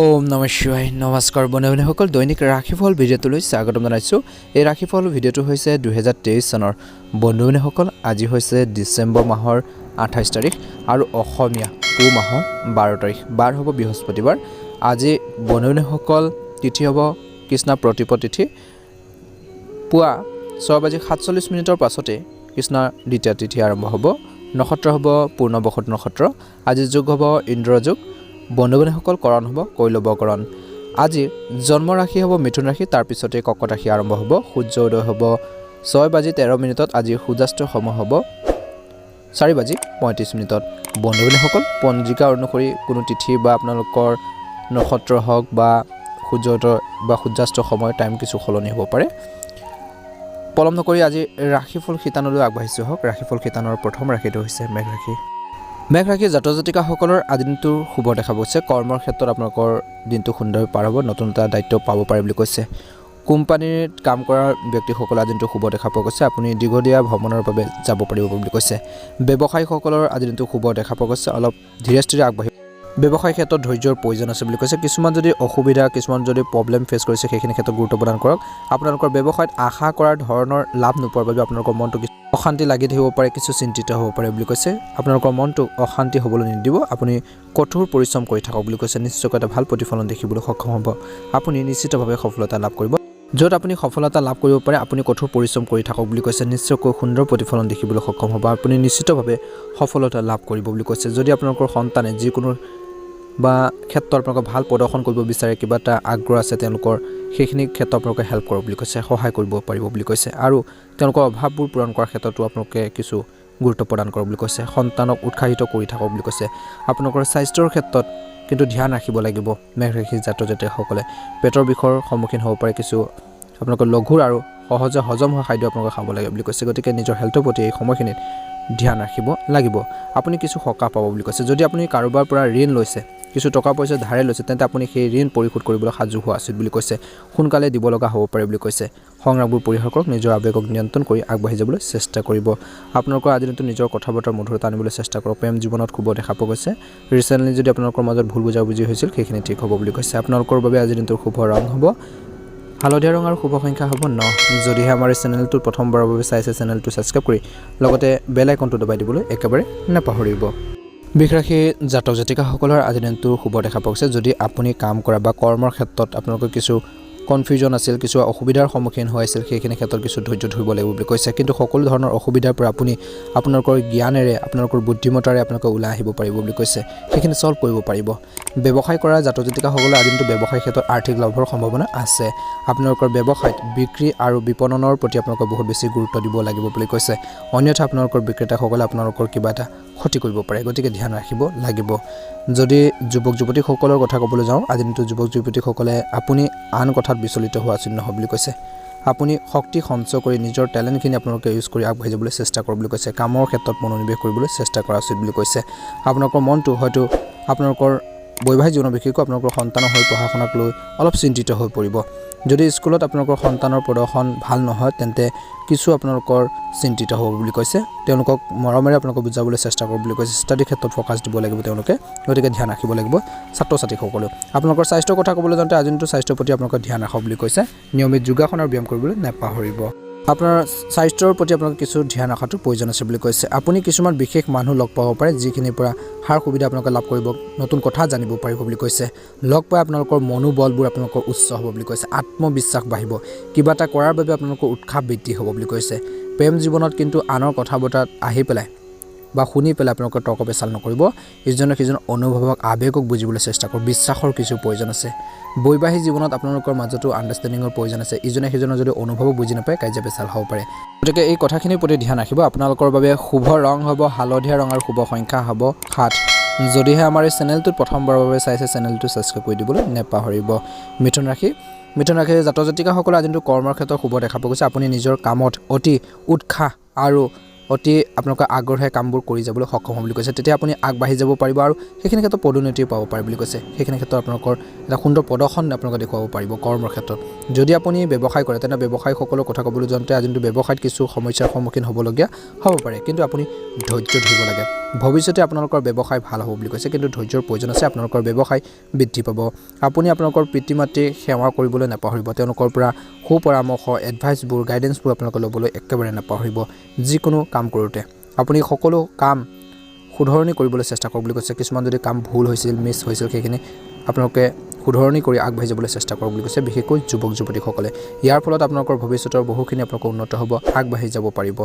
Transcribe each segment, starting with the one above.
ওম নম শিৱাই নমস্কাৰ বন্ধু বান্ধৱীসকল দৈনিক ৰাশিফল ভিডিঅ'টোলৈ স্বাগতম জনাইছোঁ। এই ৰাশিফল ভিডিঅ'টো হৈছে দুহেজাৰ তেইছ চনৰ। বন্ধু বান্ধৱীসকল আজি হৈছে ডিচেম্বৰ মাহৰ আঠাইছ তাৰিখ আৰু অসমীয়া পুহ মাহৰ বাৰ তাৰিখ। বাৰ হ'ব বৃহস্পতিবাৰ। আজি বন্ধু বান্ধৱীসকল তিথি হ'ব কৃষ্ণ প্ৰতিপদ তিথি পুৱা ছয় বাজি সাতচল্লিছ মিনিটৰ পাছতে কৃষ্ণৰ দ্বিতীয় তিথি আৰম্ভ হ'ব। নক্ষত্ৰ হ'ব পূৰ্ণবসত নক্ষত্ৰ। আজি যুগ হ'ব ইন্দ্ৰযুগ। বন্ধু বান্ধৱীসকল কৰণ হ'ব কৈলৱকৰণ আজি জন্ম ৰাশি হ'ব মিথুন ৰাশি তাৰপিছতে কৰ্কট ৰাশি আৰম্ভ হ'ব সূৰ্য উদয় হ'ব। ছয় বাজি তেৰ মিনিটত আজি সূৰ্যাস্তৰ সময় হ'ব। চাৰি বাজি পঁয়ত্ৰিছ মিনিটত। বন্ধু বান্ধৱীসকল পঞ্জিকা অনুসৰি কোনো তিথি বা আপোনালোকৰ নক্ষত্ৰ হওক বা সূৰ্যোদয় বা সূৰ্যাস্তৰ সময় টাইম কিছু সলনি হ'ব পাৰে। পলম নকৰি আজি ৰাশিফল শিতানলৈ আগবাঢ়িছোঁ হওক ৰাশিফল শিতানৰ প্ৰথম ৰাশিটো হৈছে মেঘ ৰাশি মেঘ ৰাশি জাতক জাতিকাসকলৰ আজি দিনটোৰ শুভ দেখা গৈছে। কৰ্মৰ ক্ষেত্ৰত আপোনালোকৰ দিনটো সুন্দৰভাৱে পাৰ হ'ব নতুন এটা দায়িত্ব পাব পাৰে বুলি কৈছে। কোম্পানীত কাম কৰা ব্যক্তিসকলৰ আজি দিনটো শুভ দেখা পোৱা গৈছে। আপুনি দীঘলীয়া ভ্ৰমণৰ বাবে যাব পাৰিব বুলি কৈছে। ব্যৱসায়ীসকলৰ আজি দিনটো শুভ দেখা পোৱা গৈছে। অলপ ধীৰে স্থিৰে আগবাঢ়ি ব্যৱসায় ক্ষেত্ৰত ধৈৰ্যৰ প্ৰয়োজন আছে বুলি কৈছে। কিছুমান যদি অসুবিধা কিছুমান যদি প্ৰব্লেম ফেচ কৰিছে সেইখিনি ক্ষেত্ৰত গুৰুত্ব প্ৰদান কৰক। আপোনালোকৰ ব্যৱসায়ত আশা কৰাৰ ধৰণৰ লাভ নোপোৱাৰ বাবে আপোনালোকৰ মনটো কিছু অশান্তি লাগি থাকিব পাৰে কিছু চিন্তিত হ'ব পাৰে বুলি কৈছে। আপোনালোকৰ মনটো অশান্তি হ'বলৈ নিদিব। আপুনি কঠোৰ পৰিশ্ৰম কৰি থাকক বুলি কৈছে। নিশ্চয়কৈ এটা ভাল প্ৰতিফলন দেখিবলৈ সক্ষম হ'ব। আপুনি নিশ্চিতভাৱে সফলতা লাভ কৰিব। য'ত আপুনি সফলতা লাভ কৰিব পাৰে আপুনি কঠোৰ পৰিশ্ৰম কৰি থাকক বুলি কৈছে। নিশ্চয়কৈ সুন্দৰ প্ৰতিফলন দেখিবলৈ সক্ষম হ'ব। আপুনি নিশ্চিতভাৱে সফলতা লাভ কৰিব বুলি কৈছে। যদি আপোনালোকৰ সন্তানে যিকোনো বা ক্ষেত্ৰত আপোনালোকে ভাল প্ৰদৰ্শন কৰিব বিচাৰে কিবা এটা আগ্ৰহ আছে তেওঁলোকৰ সেইখিনি ক্ষেত্ৰত আপোনালোকে হেল্প কৰক বুলি কৈছে সহায় কৰিব পাৰিব বুলি কৈছে। আৰু তেওঁলোকৰ অভাৱবোৰ পূৰণ কৰাৰ ক্ষেত্ৰতো আপোনালোকে কিছু গুৰুত্ব প্ৰদান কৰক বুলি কৈছে সন্তানক উৎসাহিত কৰি থাকক বুলি কৈছে। আপোনালোকৰ স্বাস্থ্যৰ ক্ষেত্ৰত কিন্তু ধ্যান ৰাখিব লাগিব মেঘৰাশি জাতৰ জাতিসকলে পেটৰ বিষৰ সন্মুখীন হ'ব পাৰে কিছু আপোনালোকৰ লঘুৰ আৰু সহজে হজম হোৱা খাদ্য আপোনালোকে খাব লাগে বুলি কৈছে গতিকে নিজৰ হেল্থৰ প্ৰতি এই সময়খিনিত ধ্যান ৰাখিব লাগিব। আপুনি কিছু সকাহ পাব বুলি কৈছে। যদি আপুনি কাৰোবাৰ পৰা ঋণ লৈছে কিছু টকা পইচা ধাৰে লৈছে, তেন্তে আপুনি সেই ঋণ পৰিশোধ কৰিবলৈ সাজু হোৱা উচিত বুলি কৈছে। সোনকালে দিব লগা হ'ব পাৰে বুলি কৈছে। সংগ্ৰামবোৰ পৰিহাৰ কৰক, নিজৰ আৱেগক নিয়ন্ত্ৰণ কৰি আগবাঢ়ি যাবলৈ চেষ্টা কৰিব। আপোনালোকৰ আজি দিনটো নিজৰ কথা বতৰা মধুৰতা আনিবলৈ চেষ্টা কৰক। প্ৰেম জীৱনত শুভ দেখা পোৱা গৈছে। ৰিচেণ্টলি যদি আপোনালোকৰ মাজত ভুল বুজাবুজি হৈছিল, সেইখিনি ঠিক হ'ব বুলি কৈছে। আপোনালোকৰ বাবে আজি দিনটোৰ শুভ ৰং হ'ব। হালধীয়া ৰং আৰু শুভ সংখ্যা হ'ব ন। যদিহে আমাৰ এই চেনেলটো প্ৰথমবাৰৰ বাবে চাইছে, চেনেলটো ছাবস্ক্ৰাইব কৰি লগতে বেল আইকনটো দবাই দিবলৈ একেবাৰে নাপাহৰিব। বিশেষৰাশী জাতক জাতিকাসকলৰ আজি দিনটোৰ শুভ দেখা পোৱা গৈছে যদি আপুনি কাম কৰা বা কৰ্মৰ ক্ষেত্ৰত আপোনালোকৰ কিছু কনফিউজন আছিল কিছু অসুবিধাৰ সন্মুখীন হৈ আছিল সেইখিনি ক্ষেত্ৰত কিছু ধৈৰ্য ধৰিব লাগিব বুলি কৈছে। কিন্তু সকলো ধৰণৰ অসুবিধাৰ পৰা আপুনি আপোনালোকৰ জ্ঞানেৰে আপোনালোকৰ বুদ্ধিমত্তাৰে আপোনালোকে ওলাই আহিব পাৰিব বুলি কৈছে। সেইখিনি ছল্ভ কৰিব পাৰিব। ব্যৱসায় কৰা জাতক জাতিকাসকলৰ আজি দিনটো ব্যৱসায় ক্ষেত্ৰত আৰ্থিক লাভৰ সম্ভাৱনা আছে। আপোনালোকৰ ব্যৱসায়ত বিক্ৰী আৰু বিপণনৰ প্ৰতি আপোনালোকে বহুত বেছি গুৰুত্ব দিব লাগিব বুলি কৈছে। অন্যথা আপোনালোকৰ বিক্ৰেতাসকলে আপোনালোকৰ কিবা এটা ক্ষতি কৰিব পাৰে। গতিকে ধ্যান ৰাখিব লাগিব। যদি যুৱক যুৱতীসকলৰ কথা ক'বলৈ যাওঁ আজিৰ দিনটো যুৱক যুৱতীসকলে আপুনি আন কথাত বিচলিত হোৱা উচিত নহয় বুলি কৈছে। আপুনি শক্তি সঞ্চয় কৰি নিজৰ টেলেণ্টখিনি আপোনালোকে ইউজ কৰি আগবাঢ়ি যাবলৈ চেষ্টা কৰক বুলি কৈছে। কামৰ ক্ষেত্ৰত মনোনিৱেশ কৰিবলৈ চেষ্টা কৰা উচিত বুলি কৈছে। আপোনালোকৰ মনটো হয়তো আপোনালোকৰ বৈবাহিক জীৱনৰ বিশেষকৈ আপোনালোকৰ সন্তানৰ হৈ পঢ়া শুনাক লৈ অলপ চিন্তিত হৈ পৰিব। যদি স্কুলত আপোনালোকৰ সন্তানৰ প্ৰদৰ্শন ভালো নহয়, তেন্তে কিছু আপোনালোকৰ চিন্তিত হ'ব বুলি কৈছে। তেওঁলোকক মৰমেৰে আপোনালোকক বুজাবলৈ চেষ্টা কৰক বুলি কৈছে। ষ্টাডি ক্ষেত্ৰত ফ'কাছ দিব লাগিব তেওঁলোকে, গতিকে ধ্যান ৰাখিব লাগিব ছাত্ৰ ছাত্ৰীসকলেও আপোনালোকৰ স্বাস্থ্যৰ কথা ক'বলৈ যাওঁতে আজি দিনটো স্বাস্থ্যৰ প্ৰতি আপোনালোকে ধ্যান ৰাখক বুলি কৈছে। নিয়মিত যোগাসন আৰু ব্যায়াম কৰিবলৈ নাপাহৰিব। আপোনাৰ স্বাস্থ্যৰ প্ৰতি আপোনালোকে কিছু ধ্যান ৰখাটো প্ৰয়োজন আছে বুলি কৈছে। আপুনি কিছুমান বিশেষ মানুহ লগ পাব পাৰে যিখিনিৰ পৰা সাৰ সুবিধা আপোনালোকে লাভ কৰিব নতুন কথা জানিব পাৰিব বুলি কৈছে। লগ পাই আপোনালোকৰ মনোবলবোৰ আপোনালোকৰ উচ্চ হ'ব বুলি কৈছে। আত্মবিশ্বাস বাঢ়িব। কিবা এটা কৰাৰ বাবে আপোনালোকৰ উৎসাহ বৃদ্ধি হ'ব বুলি কৈছে। প্ৰেম জীৱনত কিন্তু আনৰ কথা বতৰাত আহি পেলাই বা শুনি পেলাই আপোনালোকে তৰ্ক পেচাল নকৰিব। ইজনে সিজনৰ অনুভৱক, আৱেগক বুজিবলৈ চেষ্টা কৰক। বিশ্বাসৰ কিছু প্ৰয়োজন আছে। বৈবাহিক জীৱনত আপোনালোকৰ মাজতো আণ্ডাৰষ্টেণ্ডিঙৰ প্ৰয়োজন আছে। ইজনে সিজনৰ যদি অনুভৱো বুজি নাপায়, কাজিয়া পেচাল হ'ব পাৰে। গতিকে এই কথাখিনিৰ প্ৰতি ধ্যান ৰাখিব। আপোনালোকৰ বাবে শুভ ৰং হ'ব, হালধীয়া ৰং আৰু শুভ সংখ্যা হ'ব সাত। যদিহে আমাৰ এই চেনেলটোত প্ৰথমবাৰৰ বাবে চাইছে চেনেলটো ছাবস্ক্ৰাইব কৰি দিবলৈ নেপাহৰিব। মিথুন ৰাশি। মিথুন ৰাশি জাতক জাতিকাসকলে আজি কৰ্মৰ ক্ষেত্ৰত শুভ দেখা পোৱা গৈছে। আপুনি নিজৰ কামত অতি উৎসাহ আৰু অতি আপোনালোকে আগ্ৰহে কামবোৰ কৰি যাবলৈ সক্ষম হ'ব বুলি কৈছে। তেতিয়া আপুনি আগবাঢ়ি যাব পাৰিব আৰু সেইখিনি ক্ষেত্ৰত পদোন্নতিও পাব পাৰে বুলি কৈছে। সেইখিনি ক্ষেত্ৰত আপোনালোকৰ এটা সুন্দৰ প্ৰদৰ্শন আপোনালোকে দেখুৱাব পাৰিব কৰ্মৰ ক্ষেত্ৰত। যদি আপুনি ব্যৱসায় কৰে তেন্তে ব্যৱসায়ীসকলৰ কথা ক'বলৈ যাওঁতে আজি ব্যৱসায়ত কিছু সমস্যাৰ সন্মুখীন হ'বলগীয়া হ'ব পাৰে। কিন্তু আপুনি ধৈৰ্য ধৰিব লাগে। ভৱিষ্যতে আপোনালোকৰ ব্যৱসায় ভাল হ'ব বুলি কৈছে। কিন্তু ধৈৰ্যৰ প্ৰয়োজন আছে আপোনালোকৰ ব্যৱসায় বৃদ্ধি পাব। আপুনি আপোনালোকৰ পিতৃ মাতৃ সেৱা কৰিবলৈ নাপাহৰিব। তেওঁলোকৰ পৰা সু পৰামৰ্শ এডভাইচবোৰ গাইডেঞ্চবোৰ আপোনালোকে ল'বলৈ একেবাৰে নাপাহৰিব যিকোনো কাম কৰোঁতে। আপুনি সকলো কাম শুধৰণি কৰিবলৈ চেষ্টা কৰক বুলি কৈছে। কিছুমান যদি কাম ভুল হৈছিল মিছ হৈছিল, সেইখিনি আপোনালোকে শুধৰণি কৰি আগবাঢ়ি যাবলৈ চেষ্টা কৰক বুলি কৈছে, বিশেষকৈ যুৱক যুৱতীসকলে ইয়াৰ ফলত আপোনালোকৰ ভৱিষ্যতৰ বহুখিনি আপোনালোকৰ উন্নত হ'ব, আগবাঢ়ি যাব পাৰিব।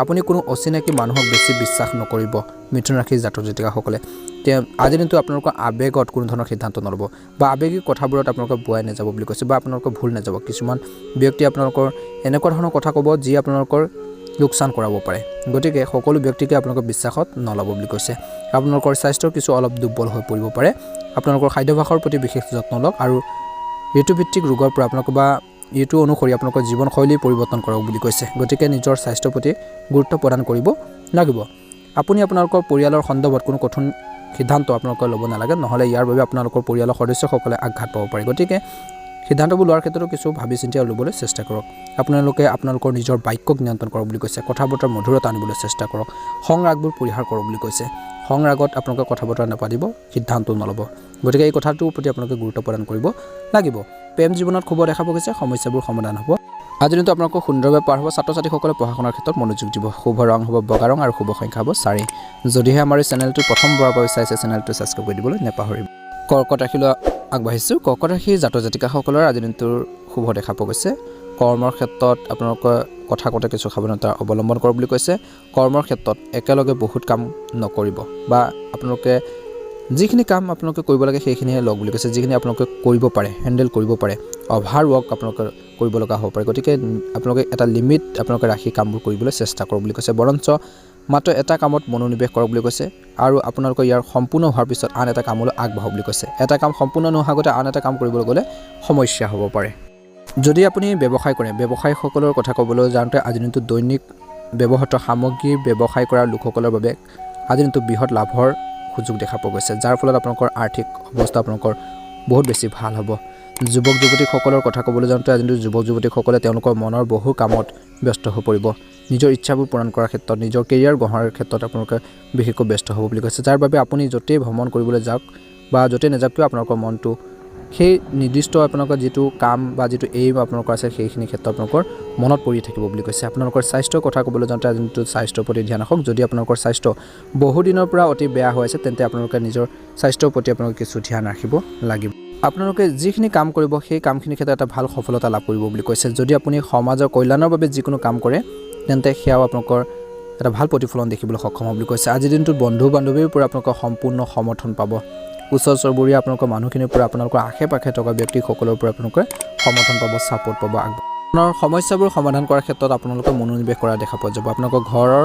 আপুনি কোনো অচিনাকি মানুহক বেছি বিশ্বাস নকৰিব, মিথুন ৰাশিৰ জাতক জাতিকাসকলে তেওঁ আজিৰ দিনটো আপোনালোকৰ আৱেগত কোনো ধৰণৰ সিদ্ধান্ত নল'ব বা আৱেগিক কথাবোৰত আপোনালোকে বোৱাই নাযাব বুলি কৈছে বা আপোনালোকৰ ভুল নাযাব। কিছুমান ব্যক্তি আপোনালোকৰ এনেকুৱা ধৰণৰ কথা ক'ব যি আপোনালোকৰ লোকচান কৰাব পাৰে। গতিকে সকলো ব্যক্তিকে আপোনালোকৰ বিশ্বাসত নল'ব বুলি কৈছে। আপোনালোকৰ স্বাস্থ্যৰ কিছু অলপ দুৰ্বল হৈ পৰিব পাৰে। আপোনালোকৰ খাদ্যাভ্যাসৰ প্ৰতি বিশেষ যত্ন লওক আৰু ঋতুভিত্তিক ৰোগৰ পৰা আপোনালোকে বা ঋতু অনুসৰি আপোনালোকৰ জীৱনশৈলী পৰিৱৰ্তন কৰক বুলি কৈছে। গতিকে নিজৰ স্বাস্থ্যৰ প্ৰতি গুৰুত্ব প্ৰদান কৰিব লাগিব। আপুনি আপোনালোকৰ পৰিয়ালৰ সন্দৰ্ভত কোনো কঠিন সিদ্ধান্ত আপোনালোকে ল'ব নালাগে নহ'লে ইয়াৰ বাবে আপোনালোকৰ পৰিয়ালৰ সদস্যসকলে আঘাত পাব পাৰে। গতিকে সিদ্ধান্তবোৰ লোৱাৰ ক্ষেত্ৰতো কিছু ভাবি চিন্তি ল'বলৈ চেষ্টা কৰক। আপোনালোকে আপোনালোকৰ নিজৰ বাক্যক নিয়ন্ত্ৰণ কৰক বুলি কৈছে কথা বতৰাৰ মধুৰতা আনিবলৈ চেষ্টা কৰক খং ৰাগবোৰ পৰিহাৰ কৰক বুলি কৈছে। খং ৰাগত আপোনালোকে কথা বতৰা নাপাতিব সিদ্ধান্ত নল'ব। গতিকে এই কথাটোৰ প্ৰতি আপোনালোকে গুৰুত্ব প্ৰদান কৰিব লাগিব। প্ৰেম জীৱনত শুভ দেখা পোৱা গৈছে সমস্যাবোৰ সমাধান হ'ব। আজিৰ দিনটো আপোনালোকৰ সুন্দৰভাৱে পাৰ হ'ব। ছাত্ৰ ছাত্ৰীসকলে পঢ়া শুনাৰ ক্ষেত্ৰত মনোযোগ দিব। শুভ ৰং হ'ব বগা ৰং আৰু শুভ সংখ্যা হ'ব চাৰি। যদিহে আমাৰ এই চেনেলটো প্ৰথমবাৰৰ বাবে চাইছে চেনেলটো ছাবস্ক্ৰাইব কৰি দিবলৈ নাপাহৰিব। কৰ্কট ৰাশিলৈ আগবাঢ়িছোঁ। কৰ্কট ৰাশিৰ জাতক জাতিকাসকলৰ আজিৰ দিনটোৰ শুভ দেখা পোৱা গৈছে। কৰ্মৰ ক্ষেত্ৰত আপোনালোকে কথা কওঁতে কিছু সাৱধানতা অৱলম্বন কৰক বুলি কৈছে। কৰ্মৰ ক্ষেত্ৰত একেলগে বহুত কাম নকৰিব বা আপোনালোকে যিখিনি কাম আপোনালোকে কৰিব লাগে সেইখিনিহে লওক বুলি কৈছে যিখিনি আপোনালোকে কৰিব পাৰে হেণ্ডেল কৰিব পাৰে অভাৰ ৱৰ্ক আপোনালোকে কৰিব লগা হ'ব পাৰে। গতিকে আপোনালোকে এটা লিমিট আপোনালোকে ৰাখি কামবোৰ কৰিবলৈ চেষ্টা কৰক বুলি কৈছে। বৰঞ্চ মাত্ৰ এটা কামত মনোনিৱেশ কৰক বুলি কৈছে আৰু আপোনালোকৰ ইয়াৰ সম্পূৰ্ণ হোৱাৰ পিছত আন এটা কামলৈ আগবাঢ়ক বুলি কৈছে। এটা কাম সম্পূৰ্ণ নোহোৱাৰ আগতে আন এটা কাম কৰিবলৈ গ'লে সমস্যা হ'ব পাৰে। যদি আপুনি ব্যৱসায় কৰে ব্যৱসায়ীসকলৰ কথা ক'বলৈ যাওঁতে আজিৰ দিনটো দৈনিক ব্যৱহৃত সামগ্ৰী ব্যৱসায় কৰা লোকসকলৰ বাবে আজিৰ দিনটো বৃহৎ লাভৰ সুযোগ দেখা পোৱা গৈছে, যাৰ ফলত আপোনালোকৰ আৰ্থিক অৱস্থা আপোনালোকৰ বহুত বেছি ভালো হ'ব। যুৱক যুৱতীসকলৰ কথা ক'বলৈ যাওঁতে আজি যুৱক যুৱতীসকলে তেওঁলোকৰ মনৰ বহু কামত ব্যস্ত হৈ পৰিব। নিজৰ ইচ্ছাবোৰ পূৰণ কৰাৰ ক্ষেত্ৰত, নিজৰ কেৰিয়াৰ গঢ়াৰ ক্ষেত্ৰত আপোনালোকে বিশেষকৈ ব্যস্ত হ'ব বুলি কৈছে। যাৰ বাবে আপুনি য'তেই ভ্ৰমণ কৰিবলৈ যাওক বা য'তেই নাযাওক কিয় আপোনালোকৰ মনটো সেই নিৰ্দিষ্ট আপোনালোকৰ যিটো কাম বা যিটো এইম আপোনালোকৰ আছে, সেইখিনি ক্ষেত্ৰত আপোনালোকৰ মনত পৰি থাকিব বুলি কৈছে। আপোনালোকৰ স্বাস্থ্যৰ কথা ক'বলৈ যাওঁতে দিনটোত স্বাস্থ্যৰ প্ৰতি ধ্যান ৰাখক, যদি আপোনালোকৰ স্বাস্থ্য বহুদিনৰ পৰা অতি বেয়া হৈ আছে, তেন্তে আপোনালোকে নিজৰ স্বাস্থ্যৰ প্ৰতি আপোনালোকে কিছু ধ্যান ৰাখিব লাগিব। আপোনালোকে যিখিনি কাম কৰিব, সেই কামখিনিৰ ক্ষেত্ৰত এটা ভালো সফলতা লাভ কৰিব বুলি কৈছে। যদি আপুনি সমাজৰ কল্যাণৰ বাবে যিকোনো কাম কৰে, তেন্তে সেয়াও আপোনালোকৰ এটা ভালো প্ৰতিফলন দেখিবলৈ সক্ষম হ'ব বুলি কৈছে। আজিৰ দিনটোত বন্ধু বান্ধৱীৰ পৰা আপোনালোকৰ সম্পূৰ্ণ সমৰ্থন পাব। ওচৰ চুবুৰীয়া আপোনালোকৰ মানুহখিনিৰ পৰা আপোনালোকৰ আশে পাশে থকা ব্যক্তিসকলৰ পৰা আপোনালোকে সমৰ্থন পাব ছাপোৰ্ট পাব আপোনাৰ সমস্যাবোৰ সমাধান কৰাৰ ক্ষেত্ৰত আপোনালোকে মনোনিৱেশ কৰা দেখা পোৱা যাব। আপোনালোকৰ ঘৰৰ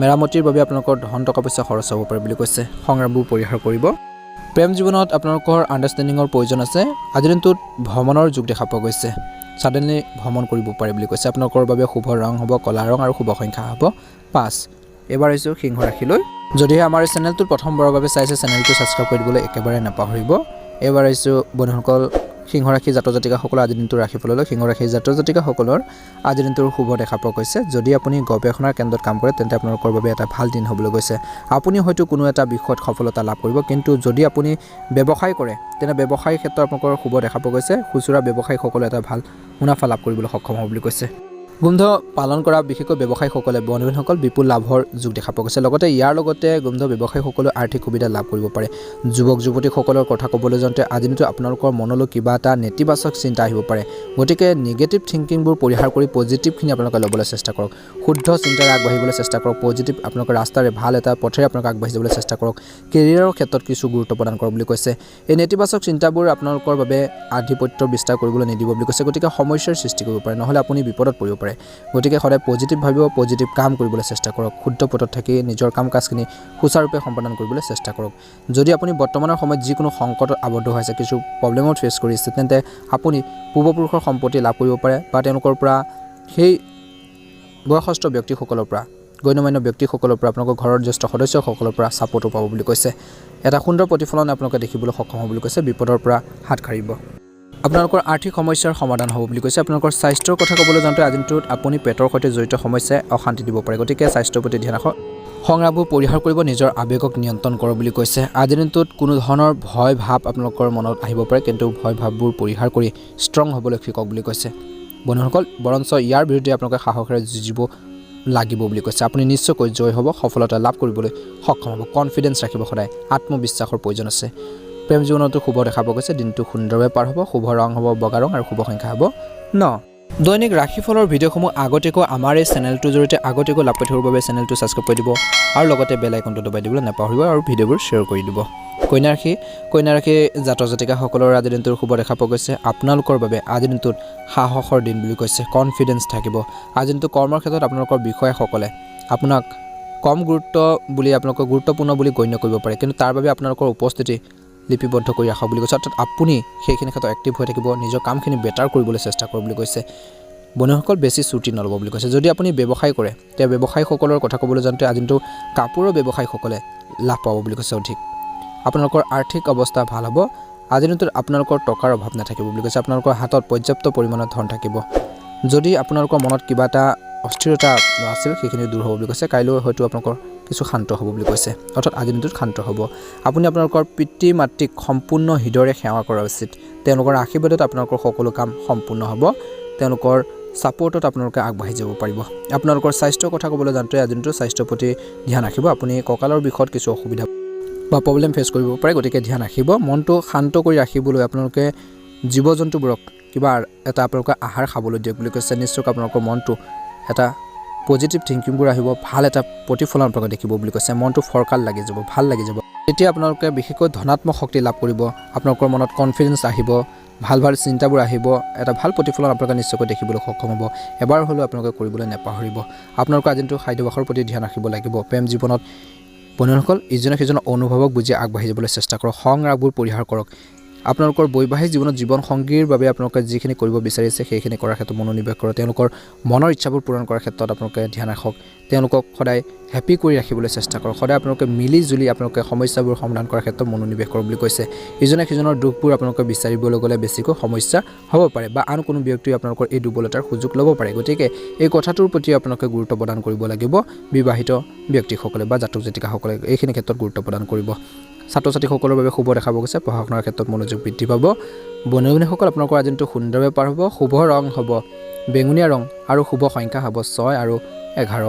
মেৰামতিৰ বাবে আপোনালোকৰ ধন টকা পইচা খৰচ হ'ব পাৰে বুলি কৈছে। সংগ্ৰামবোৰ পৰিহাৰ কৰিব। প্ৰেম জীৱনত আপোনালোকৰ আণ্ডাৰষ্টেণ্ডিঙৰ প্ৰয়োজন আছে। আজিৰ দিনটোত ভ্ৰমণৰ যুগ দেখা পোৱা গৈছে। ছাডেনলি ভ্ৰমণ কৰিব পাৰে বুলি কৈছে। আপোনালোকৰ বাবে শুভ ৰং হ'ব ক'লা ৰং আৰু শুভ সংখ্যা হ'ব। পাঁচ এইবাৰ আহিছোঁ সিংহ ৰাশিলৈ যদিহে আমাৰ এই চেনেলটোত প্ৰথমবাৰৰ বাবে চাইছে চেনেলটো ছাবস্ক্ৰাইব কৰি দিবলৈ একেবাৰে নাপাহৰিব। এইবাৰ আহিছোঁ বন্ধুসকল সিংহ ৰাশি জাতক জাতিকাসকলৰ আজিৰ দিনটোৰ ৰাশিফললৈ সিংহ ৰাশি জাতক জাতিকাসকলৰ আজিৰ দিনটোৰ শুভ দেখা পোৱা গৈছে। যদি আপুনি গৱেষণাৰ কেন্দ্ৰত কাম কৰে, তেন্তে আপোনালোকৰ বাবে এটা ভালো দিন হ'বলৈ গৈছে। আপুনি হয়তো কোনো এটা বিষয়ত সফলতা লাভ কৰিব, কিন্তু যদি আপুনি ব্যৱসায় কৰে তেনে ব্যৱসায়ৰ ক্ষেত্ৰত আপোনালোকৰ শুভ দেখা পোৱা গৈছে। খুচুৰা ব্যৱসায়ীসকলে এটা ভালো মুনাফা লাভ কৰিবলৈ সক্ষম হ'ব বুলি কৈছে। গোন্ধ পালন কৰা বিশেষকৈ ব্যৱসায়ীসকলে বন্ধুসকল বিপুল লাভৰ যুগ দেখা পোৱা গৈছে। লগতে ইয়াৰ লগতে গোন্ধ ব্যৱসায়ীসকলেও আৰ্থিক সুবিধা লাভ কৰিব পাৰে। যুৱক, যুৱতীসকলৰ কথা ক'বলৈ যাওঁতে আজি দিনটো আপোনালোকৰ মনলৈ কিবা এটা নেতিবাচক চিন্তা আহিব পাৰে। গতিকে নিগেটিভ থিংকিংবোৰ পৰিহাৰ কৰি পজিটিভখিনি আপোনালোকে ল'বলৈ চেষ্টা কৰক। শুদ্ধ চিন্তাৰে আগবাঢ়িবলৈ চেষ্টা কৰক। পজিটিভ আপোনালোকৰ ৰাস্তাৰে ভালো এটা পথেৰে আপোনালোকে আগবাঢ়ি যাবলৈ চেষ্টা কৰক। কেৰিয়াৰৰ ক্ষেত্ৰত কিছু গুৰুত্ব প্ৰদান কৰক বুলি কৈছে। এই নেতিবাচক চিন্তাবোৰ আপোনালোকৰ বাবে আধিপত্য বিস্তাৰ কৰিবলৈ নিদিব বুলি কৈছে। গতিকে সমস্যাৰ সৃষ্টি কৰিব পাৰে। নহ'লে আপুনি বিপদত পৰিব পাৰে। গতিকে সদায় পজিটিভ ভাবিব পজিটিভ কাম কৰিবলৈ চেষ্টা কৰক। শুদ্ধ পথত থাকি নিজৰ কাম কাজখিনি সুচাৰুৰূপে সম্পাদন কৰিবলৈ চেষ্টা কৰক। যদি আপুনি বৰ্তমানৰ সময়ত যিকোনো সংকটত আৱদ্ধ হৈ আছে কিছু প্ৰব্লেমত ফেচ কৰি আছে তেন্তে আপুনি পূৰ্বপুৰুষৰ সম্পত্তি লাভ কৰিব পাৰে বা তেওঁলোকৰ পৰা সেই বয়সস্থ ব্যক্তিসকলৰ পৰা গণ্যমান্য ব্যক্তিসকলৰ পৰা আপোনালোকৰ ঘৰৰ জ্যেষ্ঠ সদস্যসকলৰ পৰা ছাপোৰ্টো পাব বুলি কৈছে। এটা সুন্দৰ প্ৰতিফলন আপোনালোকে দেখিবলৈ সক্ষম হ'ব বুলি কৈছে। বিপদৰ পৰা হাত সাৰিব। আপোনালোকৰ আৰ্থিক সমস্যাৰ সমাধান হ'ব বুলি কৈছে। আপোনালোকৰ স্বাস্থ্যৰ কথা ক'বলৈ যাওঁতে আজিটোত আপুনি পেটৰ সৈতে জড়িত সমস্যাই অশান্তি দিব পাৰে। গতিকে স্বাস্থ্যৰ প্ৰতি ধ্যান ৰাখক। সংগ্ৰামবোৰ পৰিহাৰ কৰিব নিজৰ আৱেগক নিয়ন্ত্ৰণ কৰক বুলি কৈছে। আজিৰ দিনটোত কোনো ধৰণৰ ভয় ভাৱ আপোনালোকৰ মনত আহিব পাৰে কিন্তু ভয় ভাৱবোৰ পৰিহাৰ কৰি ষ্ট্ৰং হ'বলৈ শিকক বুলি কৈছে। বন্ধুসকল বৰঞ্চ ইয়াৰ বিৰুদ্ধে আপোনালোকে সাহসেৰে যুঁজিব লাগিব বুলি কৈছে। আপুনি নিশ্চয়কৈ জয় হ'ব সফলতা লাভ কৰিবলৈ সক্ষম হ'ব। কনফিডেঞ্চ ৰাখিব সদায়। আত্মবিশ্বাসৰ প্ৰয়োজন আছে। প্ৰেম জীৱনতো শুভ দেখা পোৱা গৈছে, দিনটো সুন্দৰভাৱে পাৰ হ'ব, শুভ ৰং হ'ব, বগা ৰং আৰু শুভ সংখ্যা হ'ব। ন, দৈনিক ৰাশিফলৰ ভিডিঅ'সমূহ আগতীয়াকৈ আমাৰ এই চেনেলটোৰ জৰিয়তে আগতীয়াকৈ লাভ পাই থাকিবৰ বাবে চেনেলটো ছাবস্ক্ৰাইব কৰি দিব আৰু লগতে বেল আইকনটো দবাই দিবলৈ নাপাহৰিব আৰু ভিডিঅ'বোৰ শ্বেয়াৰ কৰি দিব। কন্যা ৰাশি কন্যা ৰাশি জাতক জাতিকাসকলৰ আজিৰ দিনটোৰ শুভ দেখা পোৱা গৈছে। আপোনালোকৰ বাবে আজিৰ দিনটোত সাহসৰ দিন বুলি কৈছে কনফিডেঞ্চ থাকিব। আজিৰ দিনটো কৰ্মৰ ক্ষেত্ৰত আপোনালোকৰ বিষয়াসকলে আপোনাক কম গুৰুত্ব বুলি, আপোনালোকক গুৰুত্বপূৰ্ণ বুলি গণ্য কৰিব পাৰে। কিন্তু তাৰ বাবে আপোনালোকৰ উপস্থিতি লিপিবদ্ধ কৰি ৰাখক বুলি কৈছে। অৰ্থাৎ আপুনি সেইখিনি ক্ষেত্ৰত এক্টিভ হৈ থাকিব নিজৰ কামখিনি বেটাৰ কৰিবলৈ চেষ্টা কৰক বুলি কৈছে। বন্ধুসকল বেছি ছুটি নল'ব বুলি কৈছে। যদি আপুনি ব্যৱসায় কৰে তেওঁ ব্যৱসায়ীসকলৰ কথা ক'বলৈ যাওঁতে আজি কিন্তু কাপোৰৰ ব্যৱসায়ীসকলে লাভ পাব বুলি কৈছে অধিক। আপোনালোকৰ আৰ্থিক অৱস্থা ভাল হ'ব। আজিৰ দিনটোত আপোনালোকৰ টকাৰ অভাৱ নাথাকিব বুলি কৈছে। আপোনালোকৰ হাতত পৰ্যাপ্ত পৰিমাণৰ ধন থাকিব। যদি আপোনালোকৰ মনত কিবা এটা অস্থিৰতা আছিল সেইখিনি দূৰ হ'ব বুলি কৈছে। কাইলৈ হয়তো আপোনালোকৰ কিছু শান্ত হ'ব বুলি কৈছে। অৰ্থাৎ আজিৰ দিনটোত শান্ত হ'ব। আপুনি আপোনালোকৰ পিতৃ মাতৃক সম্পূৰ্ণ হৃদয়ৰে সেৱা কৰা উচিত। তেওঁলোকৰ আশীৰ্বাদত আপোনালোকৰ সকলো কাম সম্পূৰ্ণ হ'ব। তেওঁলোকৰ ছাপৰ্টত আপোনালোকে আগবাঢ়ি যাব পাৰিব। আপোনালোকৰ স্বাস্থ্যৰ কথা ক'বলৈ যাওঁতে আজিৰ দিনটো স্বাস্থ্যৰ প্ৰতি ধ্যান ৰাখিব। আপুনি কঁকালৰ বিষত কিছু অসুবিধা বা প্ৰব্লেম ফেচ কৰিব পাৰে, গতিকে ধ্যান ৰাখিব। মনটো শান্ত কৰি ৰাখিবলৈ আপোনালোকে জীৱ জন্তুবোৰক কিবা এটা আপোনালোকে আহাৰ খাবলৈ দিয়ক বুলি কৈছে। নিশ্চয়কৈ আপোনালোকৰ মনটো এটা পজিটিভ থিংকিংবোৰ আহিব ভাল এটা প্ৰতিফলন আপোনালোকে দেখিব বুলি কৈছে। মনটো ফৰকাল লাগি যাব ভাল লাগি যাব। তেতিয়া আপোনালোকে বিশেষকৈ ধনাত্মক শক্তি লাভ কৰিব। আপোনালোকৰ মনত কনফিডেঞ্চ আহিব ভাল ভাল চিন্তাবোৰ আহিব এটা ভাল প্ৰতিফলন আপোনালোকে নিশ্চয়কৈ দেখিবলৈ সক্ষম হ'ব। এবাৰ হ'লেও আপোনালোকে কৰিবলৈ নাপাহৰিব। আপোনালোকৰ আজিনটো খাদ্যাভ্যাসৰ প্ৰতি ধ্যান ৰাখিব লাগিব। প্ৰেম জীৱনত বন্ধুসকল ইজনে সিজনৰ অনুভৱক বুজি আগবাঢ়ি যাবলৈ চেষ্টা কৰক। খং ৰাগবোৰ পৰিহাৰ কৰক। আপোনালোকৰ বৈবাহিক জীৱনত জীৱন সংগীৰ বাবে আপোনালোকে যিখিনি কৰিব বিচাৰিছে সেইখিনি কৰাৰ ক্ষেত্ৰত মনোনিৱেশ কৰক। তেওঁলোকৰ মনৰ ইচ্ছাবোৰ পূৰণ কৰাৰ ক্ষেত্ৰত আপোনালোকে ধ্যান ৰাখক। তেওঁলোকক সদায় হেপী কৰি ৰাখিবলৈ চেষ্টা কৰক। সদায় আপোনালোকে মিলি জুলি আপোনালোকে সমস্যাবোৰ সমাধান কৰাৰ ক্ষেত্ৰত মনোনিৱেশ কৰক বুলি কৈছে। ইজনে সিজনৰ দুখবোৰ আপোনালোকে বিচাৰিবলৈ গ'লে বেছিকৈ সমস্যা হ'ব পাৰে বা আন কোনো ব্যক্তিয়ে আপোনালোকৰ এই দুৰ্বলতাৰ সুযোগ ল'ব পাৰে। গতিকে এই কথাটোৰ প্ৰতি আপোনালোকে গুৰুত্ব প্ৰদান কৰিব লাগিব। বিবাহিত ব্যক্তিসকলে বা জাতক জাতিকাসকলে এইখিনি ক্ষেত্ৰত গুৰুত্ব প্ৰদান কৰিব। ছাত্ৰ ছাত্ৰীসকলৰ বাবে শুভ দেখা গৈছে। পঢ়া শুনাৰ ক্ষেত্ৰত মনোযোগ বৃদ্ধি পাব। বন্ধু বান্ধৱীসকল আপোনালোকৰ আজি দিনটো সুন্দৰভাৱে পাৰ হ'ব। শুভ ৰং হ'ব। বেঙুনীয়া ৰং আৰু শুভ সংখ্যা হ'ব ছয় আৰু এঘাৰ।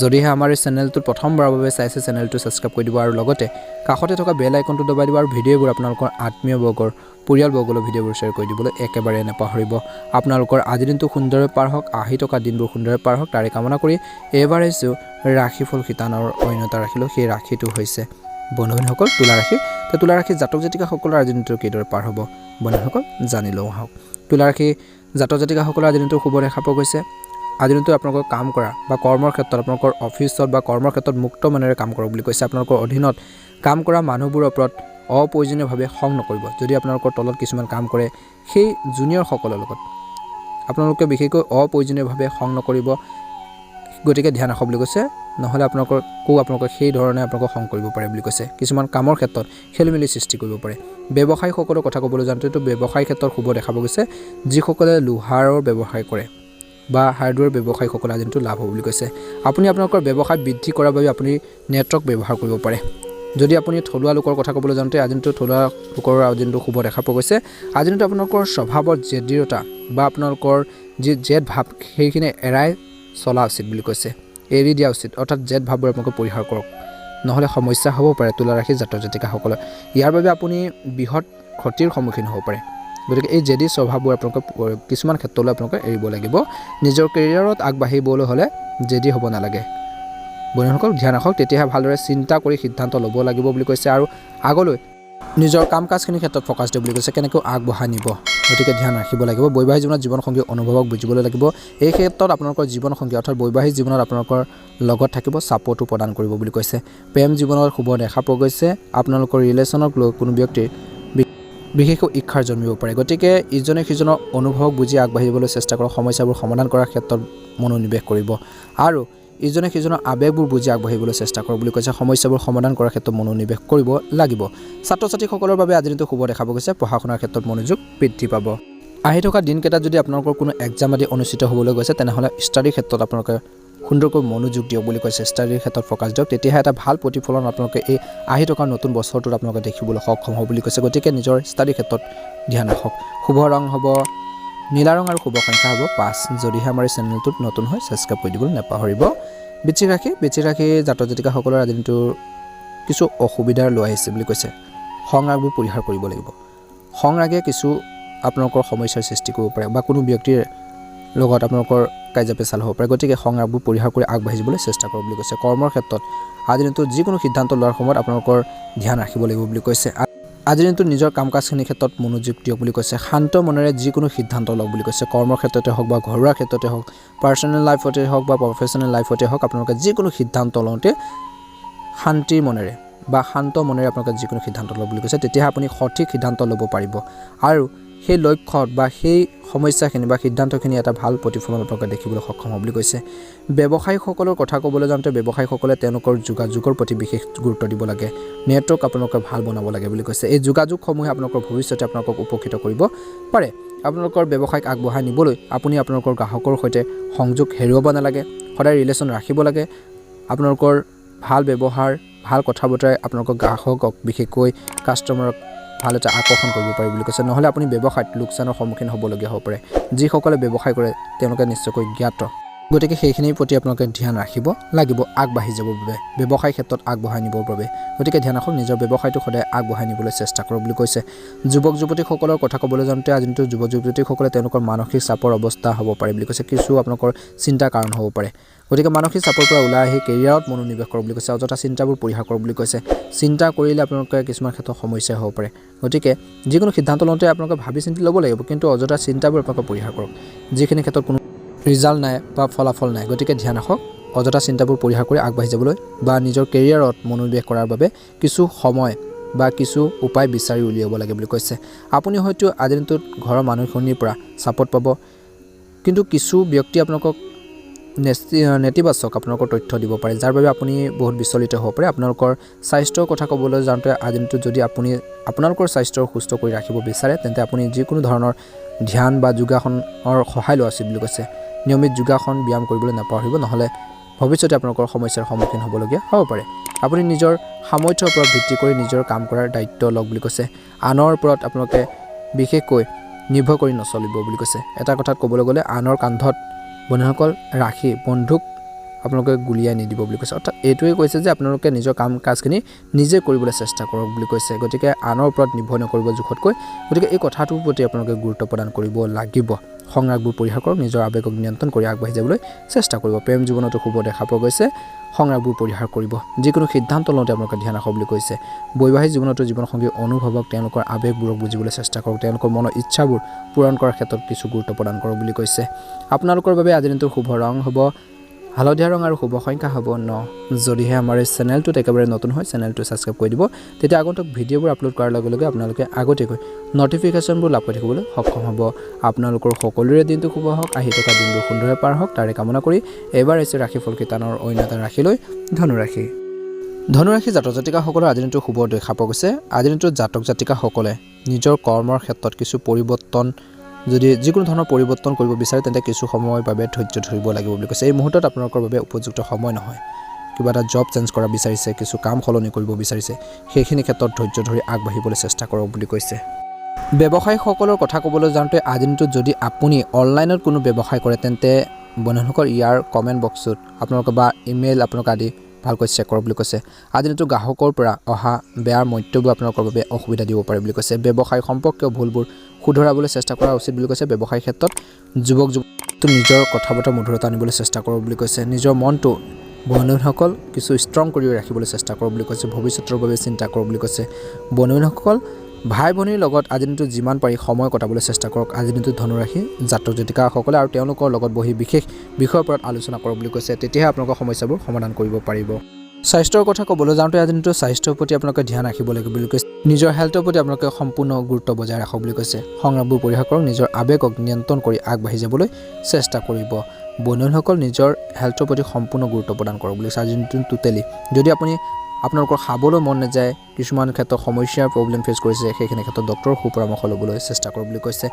যদিহে আমাৰ এই চেনেলটোত প্ৰথমবাৰৰ বাবে চাইছে চেনেলটো ছাবস্ক্ৰাইব কৰি দিব আৰু লগতে কাষতে থকা বেল আইকনটো দবাই দিব আৰু ভিডিঅ'বোৰ আপোনালোকৰ আত্মীয় বৰ্গৰ পৰিয়ালবৰ্গলৈ ভিডিঅ'বোৰ শ্বেয়াৰ কৰি দিবলৈ একেবাৰে নাপাহৰিব। আপোনালোকৰ আজিৰ দিনটো সুন্দৰভাৱে পাৰ হওক আহি থকা দিনবোৰ সুন্দৰভাৱে পাৰ হওক তাৰে কামনা কৰি এইবাৰ আহিছোঁ ৰাশিফল শিতানৰ অন্যতা ৰাখিলোঁ সেই ৰাশিটো হৈছে বন্ধুসকল তুলা ৰাশি তো তুলা ৰাশি জাতক জাতিকাসকলৰ আজি দিনটো কিদৰে পাৰ হ'ব? বন্ধুসকল জানি লওঁ আহক। তুলা ৰাশি জাতক জাতিকাসকলৰ দিনটো শুভ দেখা পোৱা গৈছে। আজি দিনটো আপোনালোকৰ কাম কৰা বা কৰ্মৰ ক্ষেত্ৰত আপোনালোকৰ অফিচত বা কৰ্মৰ ক্ষেত্ৰত মুক্ত মনেৰে কাম কৰক বুলি কৈছে। আপোনালোকৰ অধীনত কাম কৰা মানুহবোৰৰ ওপৰত অপ্ৰয়োজনীয়ভাৱে খং নকৰিব। যদি আপোনালোকৰ তলত কিছুমান কাম কৰে সেই জুনিয়ৰসকলৰ লগত আপোনালোকে বিশেষকৈ অপ্ৰয়োজনীয়ভাৱে খং নকৰিব। গতিকে ধ্যান ৰাখক বুলি কৈছে। নহ'লে আপোনালোকৰ কো আপোনালোকে সেই ধৰণে আপোনালোকক খং কৰিব পাৰে বুলি কৈছে। কিছুমান কামৰ ক্ষেত্ৰত খেলি মেলি সৃষ্টি কৰিব পাৰে। ব্যৱসায়ীসকলৰ কথা ক'বলৈ যাওঁতেতো ব্যৱসায়ৰ ক্ষেত্ৰত শুভ দেখা পোৱা গৈছে। যিসকলে লোহাৰৰ ব্যৱসায় কৰে বা হাৰ্ডৱেৰ ব্যৱসায়ীসকলে আজি লাভ হ'ব বুলি কৈছে। আপুনি আপোনালোকৰ ব্যৱসায় বৃদ্ধি কৰাৰ বাবে আপুনি নেটৱৰ্ক ব্যৱহাৰ কৰিব পাৰে। যদি আপুনি থলুৱা লোকৰ কথা ক'বলৈ যাওঁতে আজি দিনটো থলুৱা লোকৰ আজি দিনটো শুভ দেখা পোৱা গৈছে। আজি দিনটো আপোনালোকৰ স্বভাৱৰ জেদীৰতা বা আপোনালোকৰ যি জেদ ভাৱ সেইখিনি এৰাই চলা উচিত বুলি কৈছে। এৰি দিয়া উচিত অৰ্থাৎ জেদ ভাৱবোৰ আপোনালোকে পৰিহাৰ কৰক। নহ'লে সমস্যা হ'ব পাৰে তুলা ৰাশি জাতক জাতিকাসকলৰ ইয়াৰ বাবে আপুনি বৃহৎ ক্ষতিৰ সন্মুখীন হ'ব পাৰে। গতিকে এই জেদি স্বভাৱবোৰ আপোনালোকে কিছুমান ক্ষেত্ৰলৈ আপোনালোকে এৰিব লাগিব। নিজৰ কেৰিয়াৰত আগবাঢ়িবলৈ হ'লে জেদি হ'ব নালাগে। বন্ধুসকল ধ্যান ৰাখক তেতিয়াহে ভালদৰে চিন্তা কৰি সিদ্ধান্ত ল'ব লাগিব বুলি কৈছে আৰু আগলৈ নিজৰ কাম কাজখিনিৰ ক্ষেত্ৰত ফ'কাছ দিব বুলি কৈছে কেনেকৈ আগবঢ়াই নিব? গতিকে ধ্যান ৰাখিব লাগিব। বৈবাহিক জীৱনত জীৱনসংগী অনুভৱক বুজিবলৈ লাগিব। এই ক্ষেত্ৰত আপোনালোকৰ জীৱনসংগী অৰ্থাৎ বৈবাহিক জীৱনত আপোনালোকৰ লগত থাকিব ছাপৰ্টো প্ৰদান কৰিব বুলি কৈছে। প্ৰেম জীৱনত শুভ দেখা পোৱা গৈছে। আপোনালোকৰ ৰিলেশ্যনক লৈ কোনো ব্যক্তিৰ বিশেষকৈ ইচ্ছাৰ জন্মিব পাৰে। গতিকে ইজনে সিজনৰ অনুভৱক বুজি আগবাঢ়িবলৈ চেষ্টা কৰক। সমস্যাবোৰ সমাধান কৰাৰ ক্ষেত্ৰত মনোনিৱেশ কৰিব। আৰু ইজনে সিজনৰ আৱেগবোৰ বুজি আগবাঢ়িবলৈ চেষ্টা কৰক বুলি কৈছে। সমস্যাবোৰ সমাধান কৰাৰ ক্ষেত্ৰত মনোনিৱেশ কৰিব লাগিব। ছাত্ৰ ছাত্ৰীসকলৰ বাবে আজি দিনটো শুভ দেখা গৈছে। পঢ়া শুনাৰ ক্ষেত্ৰত মনোযোগ বৃদ্ধি পাব। আহি থকা দিনকেইটাত যদি আপোনালোকৰ কোনো এক্সাম আদি অনুষ্ঠিত হ'বলৈ গৈছে, তেনেহ'লে ষ্টাডিৰ ক্ষেত্ৰত আপোনালোকে সুন্দৰকৈ মনোযোগ দিয়ক বুলি কৈছে। ষ্টাডিৰ ক্ষেত্ৰত ফ'কাছ দিয়ক। তেতিয়াহে এটা ভালো প্ৰতিফলন আপোনালোকে এই আহি থকা নতুন বছৰটোত আপোনালোকে দেখিবলৈ সক্ষম হ'ব বুলি কৈছে। গতিকে নিজৰ ষ্টাডিৰ ক্ষেত্ৰত ধ্যান ৰাখক। শুভ ৰং হ'ব। নীলা ৰং আৰু শুভ সংখ্যা হ'ব পাঁচ। যদিহে আমাৰ এই চেনেলটোত নতুন হয় ছাবস্ক্ৰাইব কৰি দিবলৈ নাপাহৰিব। বৃশ্চিক ৰাশি বৃশ্চিক ৰাশি জাতক জাতিকাসকলৰ আজি দিনটোৰ কিছু অসুবিধাৰ লৈ আহিছে বুলি কৈছে। খং ৰাগবোৰ পৰিহাৰ কৰিব লাগিব। খং ৰাগে কিছু আপোনালোকৰ সমস্যাৰ সৃষ্টি কৰিব পাৰে বা কোনো ব্যক্তিৰ লগত আপোনালোকৰ কাজিয়া পেচাল হ'ব পাৰে। গতিকে খং ৰাগবোৰ পৰিহাৰ কৰি আগবাঢ়ি যাবলৈ চেষ্টা কৰক বুলি কৈছে। কৰ্মৰ ক্ষেত্ৰত আজিৰ দিনটোত যিকোনো সিদ্ধান্ত লোৱাৰ সময়ত আপোনালোকৰ ধ্যান ৰাখিব লাগিব বুলি কৈছে। আজিৰ দিনটোত নিজৰ কাম কাজখিনিৰ ক্ষেত্ৰত মনোযোগ দিয়ক বুলি কৈছে। শান্ত মনেৰে যিকোনো সিদ্ধান্ত লওক বুলি কৈছে। কৰ্মৰ ক্ষেত্ৰতে হওক বা ঘৰুৱা ক্ষেত্ৰতে হওক পাৰ্চনেল লাইফতে হওক বা প্ৰফেচনেল লাইফতে হওক আপোনালোকে যিকোনো সিদ্ধান্ত লওঁতে শান্তিৰ মনেৰে বা শান্ত মনেৰে আপোনালোকে যিকোনো সিদ্ধান্ত ল'ব বুলি কৈছে তেতিয়াহে আপুনি সঠিক সিদ্ধান্ত ল'ব পাৰিব। আৰু সেই লক্ষ্যত বা সেই সমস্যাখিনি বা সিদ্ধান্তখিনি এটা ভাল প্ৰতিফলন আপোনালোকে দেখিবলৈ সক্ষম হ'ব বুলি কৈছে। ব্যৱসায়ীসকলৰ কথা ক'বলৈ যাওঁতে ব্যৱসায়ীসকলে তেওঁলোকৰ যোগাযোগৰ প্ৰতি বিশেষ গুৰুত্ব দিব লাগে। নেটৱৰ্ক আপোনালোকে ভাল বনাব লাগে বুলি কৈছে। এই যোগাযোগসমূহে আপোনালোকৰ ভৱিষ্যতে আপোনালোকক উপকৃত কৰিব পাৰে। আপোনালোকৰ ব্যৱসায়ক আগবঢ়াই নিবলৈ আপুনি আপোনালোকৰ গ্ৰাহকৰ সৈতে সংযোগ হেৰুৱাব নালাগে। সদায় ৰিলেশ্যন ৰাখিব লাগে। আপোনালোকৰ ভাল ব্যৱহাৰ ভাল কথা বতৰাই আপোনালোকৰ গ্ৰাহকক বিশেষকৈ কাষ্টমাৰক ভাল এটা আকৰ্ষণ কৰিব পাৰি বুলি কৈছে। নহ'লে আপুনি ব্যৱসায়ত লোকচানৰ সন্মুখীন হ'বলগীয়া হ'ব পাৰে। যিসকলে ব্যৱসায় কৰে তেওঁলোকে নিশ্চয়কৈ জ্ঞাত। গতিকে সেইখিনিৰ প্ৰতি আপোনালোকে ধ্যান ৰাখিব লাগিব আগবাঢ়ি যাবৰ বাবে। ব্যৱসায় ক্ষেত্ৰত আগবঢ়াই নিবৰ বাবে। গতিকে ধ্যান ৰাখক নিজৰ ব্যৱসায়টো সদায় আগবঢ়াই নিবলৈ চেষ্টা কৰক বুলি কৈছে। যুৱক যুৱতীসকলৰ কথা ক'বলৈ যাওঁতে আজি দিনটো যুৱক যুৱতীসকলে তেওঁলোকৰ মানসিক চাপৰ অৱস্থা হ'ব পাৰে বুলি কৈছে। কিছু আপোনালোকৰ চিন্তাৰ কাৰণ হ'ব পাৰে। গতিকে মানসিক চাপৰ পৰা ওলাই আহি কেৰিয়াৰত মনোনিৱেশ কৰক বুলি কৈছে অযথা চিন্তাবোৰ পৰিহাৰ কৰক বুলি কৈছে। চিন্তা কৰিলে আপোনালোকে কিছুমান ক্ষেত্ৰত সমস্যা হ'ব পাৰে। গতিকে যিকোনো সিদ্ধান্ত লওঁতে আপোনালোকে ভাবি চিন্তি ল'ব লাগিব কিন্তু অযথা চিন্তাবোৰ আপোনালোকে পৰিহাৰ কৰক। যিখিনি ক্ষেত্ৰত কোনো ৰিজাল্ট নাই বা ফলাফল নাই। গতিকে ধ্যান ৰাখক অযথা চিন্তাবোৰ পৰিহাৰ কৰি আগবাঢ়ি যাবলৈ বা নিজৰ কেৰিয়াৰত মনোনিৱেশ কৰাৰ বাবে কিছু সময় বা কিছু উপায় বিচাৰি উলিয়াব লাগে বুলি কৈছে। আপুনি হয়তো আজিৰ দিনটোত ঘৰৰ মানুহখিনিৰ পৰা ছাপোৰ্ট পাব কিন্তু কিছু ব্যক্তি আপোনালোকক নেতি নেতিবাচক আপোনালোকৰ তথ্য দিব পাৰে যাৰ বাবে আপুনি বহুত বিচলিত হ'ব পাৰে। আপোনালোকৰ স্বাস্থ্যৰ কথা ক'বলৈ যাওঁতে আজিৰ দিনটোত যদি আপুনি আপোনালোকৰ স্বাস্থ্য সুস্থ কৰি ৰাখিব বিচাৰে তেন্তে আপুনি যিকোনো ধৰণৰ ধ্যান বা যোগাসনৰ সহায় লোৱা উচিত বুলি কৈছে। নিয়মিত যোগাসন ব্যায়াম কৰিবলৈ নাপাহৰিব নহ'লে ভৱিষ্যতে আপোনালোকৰ সমস্যাৰ সন্মুখীন হ'বলগীয়া হ'ব পাৰে। আপুনি নিজৰ সামৰ্থ্যৰ ওপৰত ভিত্তি কৰি নিজৰ কাম কৰাৰ দায়িত্ব লওক বুলি কৈছে। আনৰ ওপৰত আপোনালোকে বিশেষকৈ নিৰ্ভৰ কৰি নচলিব বুলি কৈছে। এটা কথাত ক'বলৈ গ'লে আনৰ কান্ধত বন্ধুসকল ৰাখি বন্ধুক আপোনালোকে গুলিয়াই নিদিব বুলি কৈছে। অৰ্থাৎ এইটোৱে কৈছে যে আপোনালোকে নিজৰ কাম কাজখিনি নিজে কৰিবলৈ চেষ্টা কৰক বুলি কৈছে। গতিকে আনৰ ওপৰত নিৰ্ভৰ নকৰিব জোখতকৈ। গতিকে এই কথাটোৰ প্ৰতি আপোনালোকে গুৰুত্ব প্ৰদান কৰিব লাগিব। সংৰাগবোৰ পৰিহাৰ কৰক, নিজৰ আৱেগক নিয়ন্ত্ৰণ কৰি আগবাঢ়ি যাবলৈ চেষ্টা কৰিব। প্ৰেম জীৱনতো শুভ দেখা পোৱা গৈছে সংৰাগবোৰ পৰিহাৰ কৰিব। যিকোনো সিদ্ধান্ত লওঁতে আপোনালোকে ধ্যান ৰাখক বুলি কৈছে। বৈবাহিক জীৱনতো জীৱনসংগী অনুভৱক তেওঁলোকৰ আৱেগবোৰক বুজিবলৈ চেষ্টা কৰক। তেওঁলোকৰ মনৰ ইচ্ছাবোৰ পূৰণ কৰাৰ ক্ষেত্ৰত কিছু গুৰুত্ব প্ৰদান কৰক বুলি কৈছে। আপোনালোকৰ বাবে আজিৰ দিনটোৰ শুভ ৰং হ'ব। হালধীয়া ৰং আৰু শুভ সংখ্যা হ'ব ন। যদিহে আমাৰ এই চেনেলটোত একেবাৰে নতুন হয় চেনেলটো ছাবস্ক্ৰাইব কৰি দিব। তেতিয়া আগন্তুক ভিডিঅ'বোৰ আপলোড কৰাৰ লগে লগে আপোনালোকে আগতীয়াকৈ নটিফিকেশ্যনবোৰ লাভ কৰি থাকিবলৈ সক্ষম হ'ব। আপোনালোকৰ সকলোৰে দিনটো শুভ হওক আহি থকা দিনবোৰ সুন্দৰে পাৰ হওক তাৰে কামনা কৰি এইবাৰ আহিছে ৰাশিফল কীৰ্তনৰ অন্য এটা ৰাশিলৈ ধনুৰাশি। ধনুৰাশি জাতক জাতিকাসকলৰ আজিৰ দিনটো শুভ দেখা পোৱা গৈছে। আজিৰ দিনটোত জাতক জাতিকাসকলে নিজৰ কৰ্মৰ ক্ষেত্ৰত কিছু পৰিৱৰ্তন যদি যিকোনো ধৰণৰ পৰিৱৰ্তন কৰিব বিচাৰে, তেন্তে কিছু সময়ৰ বাবে ধৈৰ্য ধৰিব লাগিব বুলি কৈছে। এই মুহূৰ্তত আপোনালোকৰ বাবে উপযুক্ত সময় নহয়। কিবা এটা জব চেঞ্জ কৰা বিচাৰিছে, কিছু কাম সলনি কৰিব বিচাৰিছে, সেইখিনি ক্ষেত্ৰত ধৈৰ্য ধৰি আগবাঢ়িবলৈ চেষ্টা কৰক বুলি কৈছে। ব্যৱসায়ীসকলৰ কথা ক'বলৈ যাওঁতে আজিৰ দিনটোত যদি আপুনি অনলাইনত কোনো ব্যৱসায় কৰে, তেন্তে বন্ধুসকল ইয়াৰ কমেণ্ট বক্সত আপোনালোকে বা ইমেইল আপোনালোকে আদি ভালকৈ চেক কৰক বুলি কৈছে? আজিৰ দিনটো গ্ৰাহকৰ পৰা অহা বেয়া মন্তব্য আপোনালোকৰ বাবে অসুবিধা দিব পাৰে বুলি কৈছে। ব্যৱসায় সম্পৰ্কীয় ভুলবোৰ শুধৰাবলৈ চেষ্টা কৰা উচিত বুলি কৈছে। ব্যৱসায়ৰ ক্ষেত্ৰত যুৱক যুৱতী নিজৰ কথা বতৰা মধুৰতা আনিবলৈ চেষ্টা কৰক বুলি কৈছে। নিজৰ মনটো বন্ধুসকল কিছু ষ্ট্ৰং কৰি ৰাখিবলৈ চেষ্টা কৰক বুলি কৈছে। ভৱিষ্যতৰ বাবে চিন্তা কৰক বুলি কৈছে। বন্ধুসকল ভাই ভনীৰ লগত আজিৰ দিনটোত যিমান পাৰি সময় কটাবলৈ চেষ্টা কৰক আজিৰ দিনটোত ধনুৰাশি জাতক জাতিকাসকলে আৰু তেওঁলোকৰ লগত বহি বিশেষ বিষয়ৰ ওপৰত আলোচনা কৰক বুলি কৈছে। তেতিয়াহে আপোনালোকৰ সমস্যাবোৰ সমাধান কৰিব পাৰিব। স্বাস্থ্যৰ কথা ক'বলৈ যাওঁতে আজি দিনটো স্বাস্থ্যৰ প্ৰতি আপোনালোকে ধ্যান ৰাখিব লাগিব বুলি কৈছে। নিজৰ হেল্থৰ প্ৰতি আপোনালোকে সম্পূৰ্ণ গুৰুত্ব বজাই ৰাখক বুলি কৈছে। সংগ্ৰামবোৰ পৰিহাৰ কৰক নিজৰ আৱেগক নিয়ন্ত্ৰণ কৰি আগবাঢ়ি যাবলৈ চেষ্টা কৰিব। বন্ধুসকল নিজৰ হেল্থৰ প্ৰতি সম্পূৰ্ণ গুৰুত্ব প্ৰদান কৰক বুলি কৈছে। আজি দিনটো টোটেলি যদি আপুনি আপোনালোকৰ খাবলৈ মন নাযায়। কিছুমান ক্ষেত্ৰত সমস্যাৰ প্ৰব্লেম ফেচ কৰিছে। সেইখিনি ক্ষেত্ৰত ডক্টৰৰ সুপৰামৰ্শ ল'বলৈ চেষ্টা কৰক বুলি কৈছে।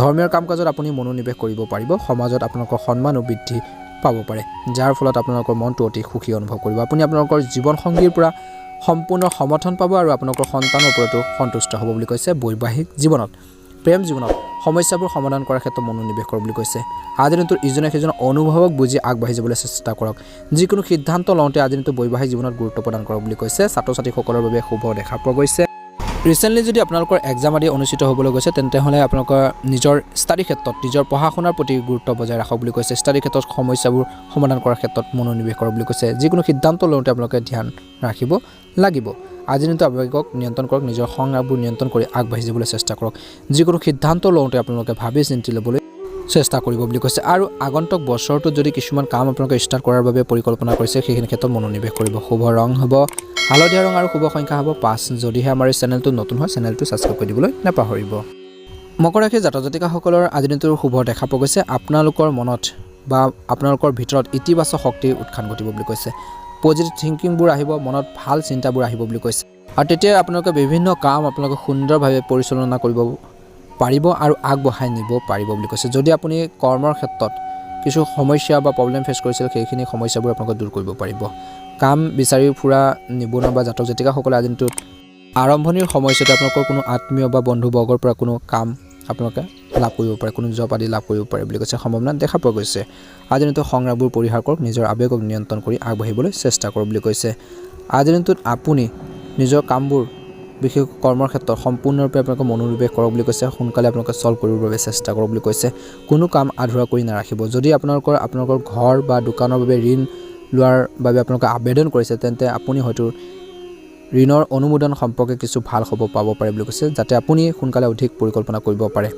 ধৰ্মীয় কাম কাজত আপুনি মনোনিৱেশ কৰিব পাৰিব। সমাজত আপোনালোকৰ সন্মানো বৃদ্ধি পাব পাৰে। যাৰ ফলত আপোনালোকৰ মনটো অতি সুখী অনুভৱ কৰিব। আপুনি আপোনালোকৰ জীৱনসংগীৰ পৰা সম্পূৰ্ণ সমৰ্থন পাব আৰু আপোনালোকৰ সন্তানৰ ওপৰতো সন্তুষ্ট হ'ব বুলি কৈছে বৈবাহিক জীৱনত। প্ৰেম জীৱনত সমস্যাবোৰ সমাধান কৰাৰ ক্ষেত্ৰত মনোনিৱেশ কৰক বুলি কৈছে। আজিৰ দিনটোত ইজনে সিজনৰ অনুভৱক বুজি আগবাঢ়ি যাবলৈ চেষ্টা কৰক। যিকোনো সিদ্ধান্ত লওঁতে আজিৰ দিনটো বৈবাহিক জীৱনত গুৰুত্ব প্ৰদান কৰক বুলি কৈছে। ছাত্ৰ ছাত্ৰীসকলৰ বাবে শুভ দেখা পোৱা গৈছে। ৰিচেণ্টলি যদি আপোনালোকৰ এক্সাম আদি অনুষ্ঠিত হ'বলৈ গৈছে তেন্তে হ'লে আপোনালোকৰ নিজৰ ষ্টাডি ক্ষেত্ৰত, নিজৰ পঢ়া শুনাৰ প্ৰতি গুৰুত্ব বজাই ৰাখক বুলি কৈছে। ষ্টাডি ক্ষেত্ৰত সমস্যাবোৰ সমাধান কৰাৰ ক্ষেত্ৰত মনোনিৱেশ কৰক বুলি কৈছে। যিকোনো সিদ্ধান্ত লওঁতে আপোনালোকে ধ্যান ৰাখিব লাগিব। আজিৰ দিনটো আৱেগক নিয়ন্ত্ৰণ কৰক, নিজৰ সংৰাগবোৰ নিয়ন্ত্ৰণ কৰি আগবাঢ়ি যাবলৈ চেষ্টা কৰক। যিকোনো সিদ্ধান্ত লওঁতে আপোনালোকে ভাবি চিন্তি ল'বলৈ চেষ্টা কৰিব বুলি কৈছে। আৰু আগন্তুক বছৰটোত যদি কিছুমান কাম আপোনালোকে ষ্টাৰ্ট কৰাৰ বাবে পৰিকল্পনা কৰিছে, সেইখিনি ক্ষেত্ৰত মনোনিৱেশ কৰিব। শুভ ৰং হ'ব, হালধীয়া ৰং আৰু শুভ সংখ্যা হ'ব পাঁচ। যদিহে আমাৰ এই চেনেলটো নতুন হয়, চেনেলটো ছাবস্ক্ৰাইব কৰি দিবলৈ নাপাহৰিব। মকৰ ৰাশিৰ জাতক জাতিকাসকলৰ আজিৰ শুভ দেখা পোৱা গৈছে। আপোনালোকৰ মনত বা আপোনালোকৰ ভিতৰত ইতিবাচক শক্তিৰ উত্থান ঘটিব বুলি কৈছে। পজিটিভ থিংকিংবোৰ আহিব মনত ভাল চিন্তাবোৰ আহিব বুলি কৈছে। আৰু তেতিয়া আপোনালোকে বিভিন্ন কাম আপোনালোকে সুন্দৰভাৱে পৰিচালনা কৰিব পাৰিব আৰু আগবঢ়াই নিব পাৰিব বুলি কৈছে। যদি আপুনি কৰ্মৰ ক্ষেত্ৰত কিছু সমস্যা বা প্ৰব্লেম ফেচ কৰিছিল সেইখিনি সমস্যাবোৰ আপোনালোকে দূৰ কৰিব পাৰিব। কাম বিচাৰি ফুৰা নিবনুৱা বা জাতক জাতিকাসকলে আজি দিনটোত আৰম্ভণিৰ সময়ছোৱাতে আপোনালোকৰ কোনো আত্মীয় বা বন্ধুবৰ্গৰ পৰা কোনো কাম আপোনালোকে লাভ কৰিব পাৰে, কোনো জব আদি লাভ কৰিব পাৰে বুলি কৈছে। সম্ভাৱনা দেখা পোৱা গৈছে। আজিৰ দিনটোত সংগ্ৰামবোৰ পৰিহাৰ কৰক, নিজৰ আৱেগক নিয়ন্ত্ৰণ কৰি আগবাঢ়িবলৈ চেষ্টা কৰক বুলি কৈছে। আজিৰ দিনটোত আপুনি নিজৰ কামবোৰ, বিশেষ কৰ্মৰ ক্ষেত্ৰত সম্পূৰ্ণৰূপে আপোনালোকে মনোনিৱেশ কৰক বুলি কৈছে, সোনকালে আপোনালোকে ছল্ভ কৰিবৰ বাবে চেষ্টা কৰক বুলি কৈছে। কোনো কাম আধৰুৱা কৰি নাৰাখিব। যদি আপোনালোকৰ আপোনালোকৰ ঘৰ বা দোকানৰ বাবে ঋণ লোৱাৰ বাবে আপোনালোকে আবেদন কৰিছে, তেন্তে আপুনি হয়তো ঋণৰ অনুমোদন সম্পৰ্কে কিছু ভালো খবৰ পাব পাৰে বুলি কৈছে, যাতে আপুনি সোনকালে অধিক পৰিকল্পনা কৰিব পাৰে।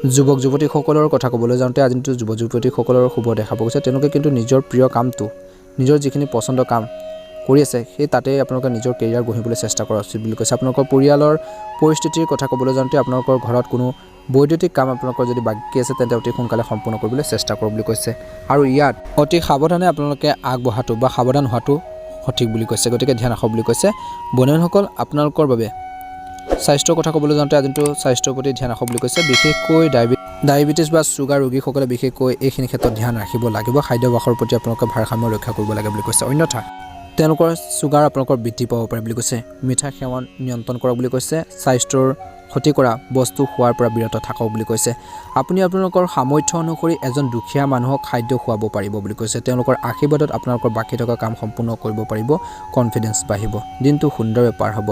যুৱক যুৱতীসকলৰ কথা ক'বলৈ যাওঁতে আজি দিনটোত যুৱক যুৱতীসকলৰ শুভ দেখা পোৱা গৈছে, তেওঁলোকে কিন্তু নিজৰ প্ৰিয় কামটো, নিজৰ যিখিনি পচন্দৰ কাম কৰি আছে, সেই তাতেই আপোনালোকে নিজৰ কেৰিয়াৰ গঢ়িবলৈ চেষ্টা কৰা উচিত বুলি কৈছে। আপোনালোকৰ পৰিয়ালৰ পৰিস্থিতিৰ কথা ক'বলৈ যাওঁতে আপোনালোকৰ ঘৰত কোনো বৈদ্যুতিক কাম আপোনালোকৰ যদি বাকী আছে, তেন্তে অতি সোনকালে সম্পূৰ্ণ কৰিবলৈ চেষ্টা কৰক বুলি কৈছে। আৰু ইয়াত অতি সাৱধানে আপোনালোকে আগবঢ়াটো বা সাৱধান হোৱাটো সঠিক বুলি কৈছে। গতিকে ধ্যান ৰাখক বুলি কৈছে। বন্ধুসকল, আপোনালোকৰ বাবে স্বাস্থ্যৰ কথা ক'বলৈ যাওঁতে আজিতো স্বাস্থ্যৰ প্ৰতি ধ্যান ৰাখক বুলি কৈছে। বিশেষকৈ ডায়বে ডায়েবেটিছ বা চুগাৰ ৰোগীসকলে বিশেষকৈ এইখিনি ক্ষেত্ৰত ধ্যান ৰাখিব লাগিব। খাদ্যাভ্যাসৰ প্ৰতি আপোনালোকে ভাৰসাম্য ৰক্ষা কৰিব লাগে বুলি কৈছে। অন্যথা তেওঁলোকৰ চুগাৰ আপোনালোকৰ বৃদ্ধি পাব পাৰে বুলি কৈছে। মিঠা সেৱন নিয়ন্ত্ৰণ কৰক বুলি কৈছে। স্বাস্থ্যৰ ক্ষতি কৰা বস্তু খোৱাৰ পৰা বিৰত থাকক বুলি কৈছে। আপুনি আপোনালোকৰ সামৰ্থ্য অনুসৰি এজন দুখীয়া মানুহক খাদ্য খুৱাব পাৰিব বুলি কৈছে। তেওঁলোকৰ আশীৰ্বাদত আপোনালোকৰ বাকী থকা কাম সম্পূৰ্ণ কৰিব পাৰিব কনফিডেঞ্চ বাঢ়িব দিনটো সুন্দৰভাৱে পাৰ হ'ব।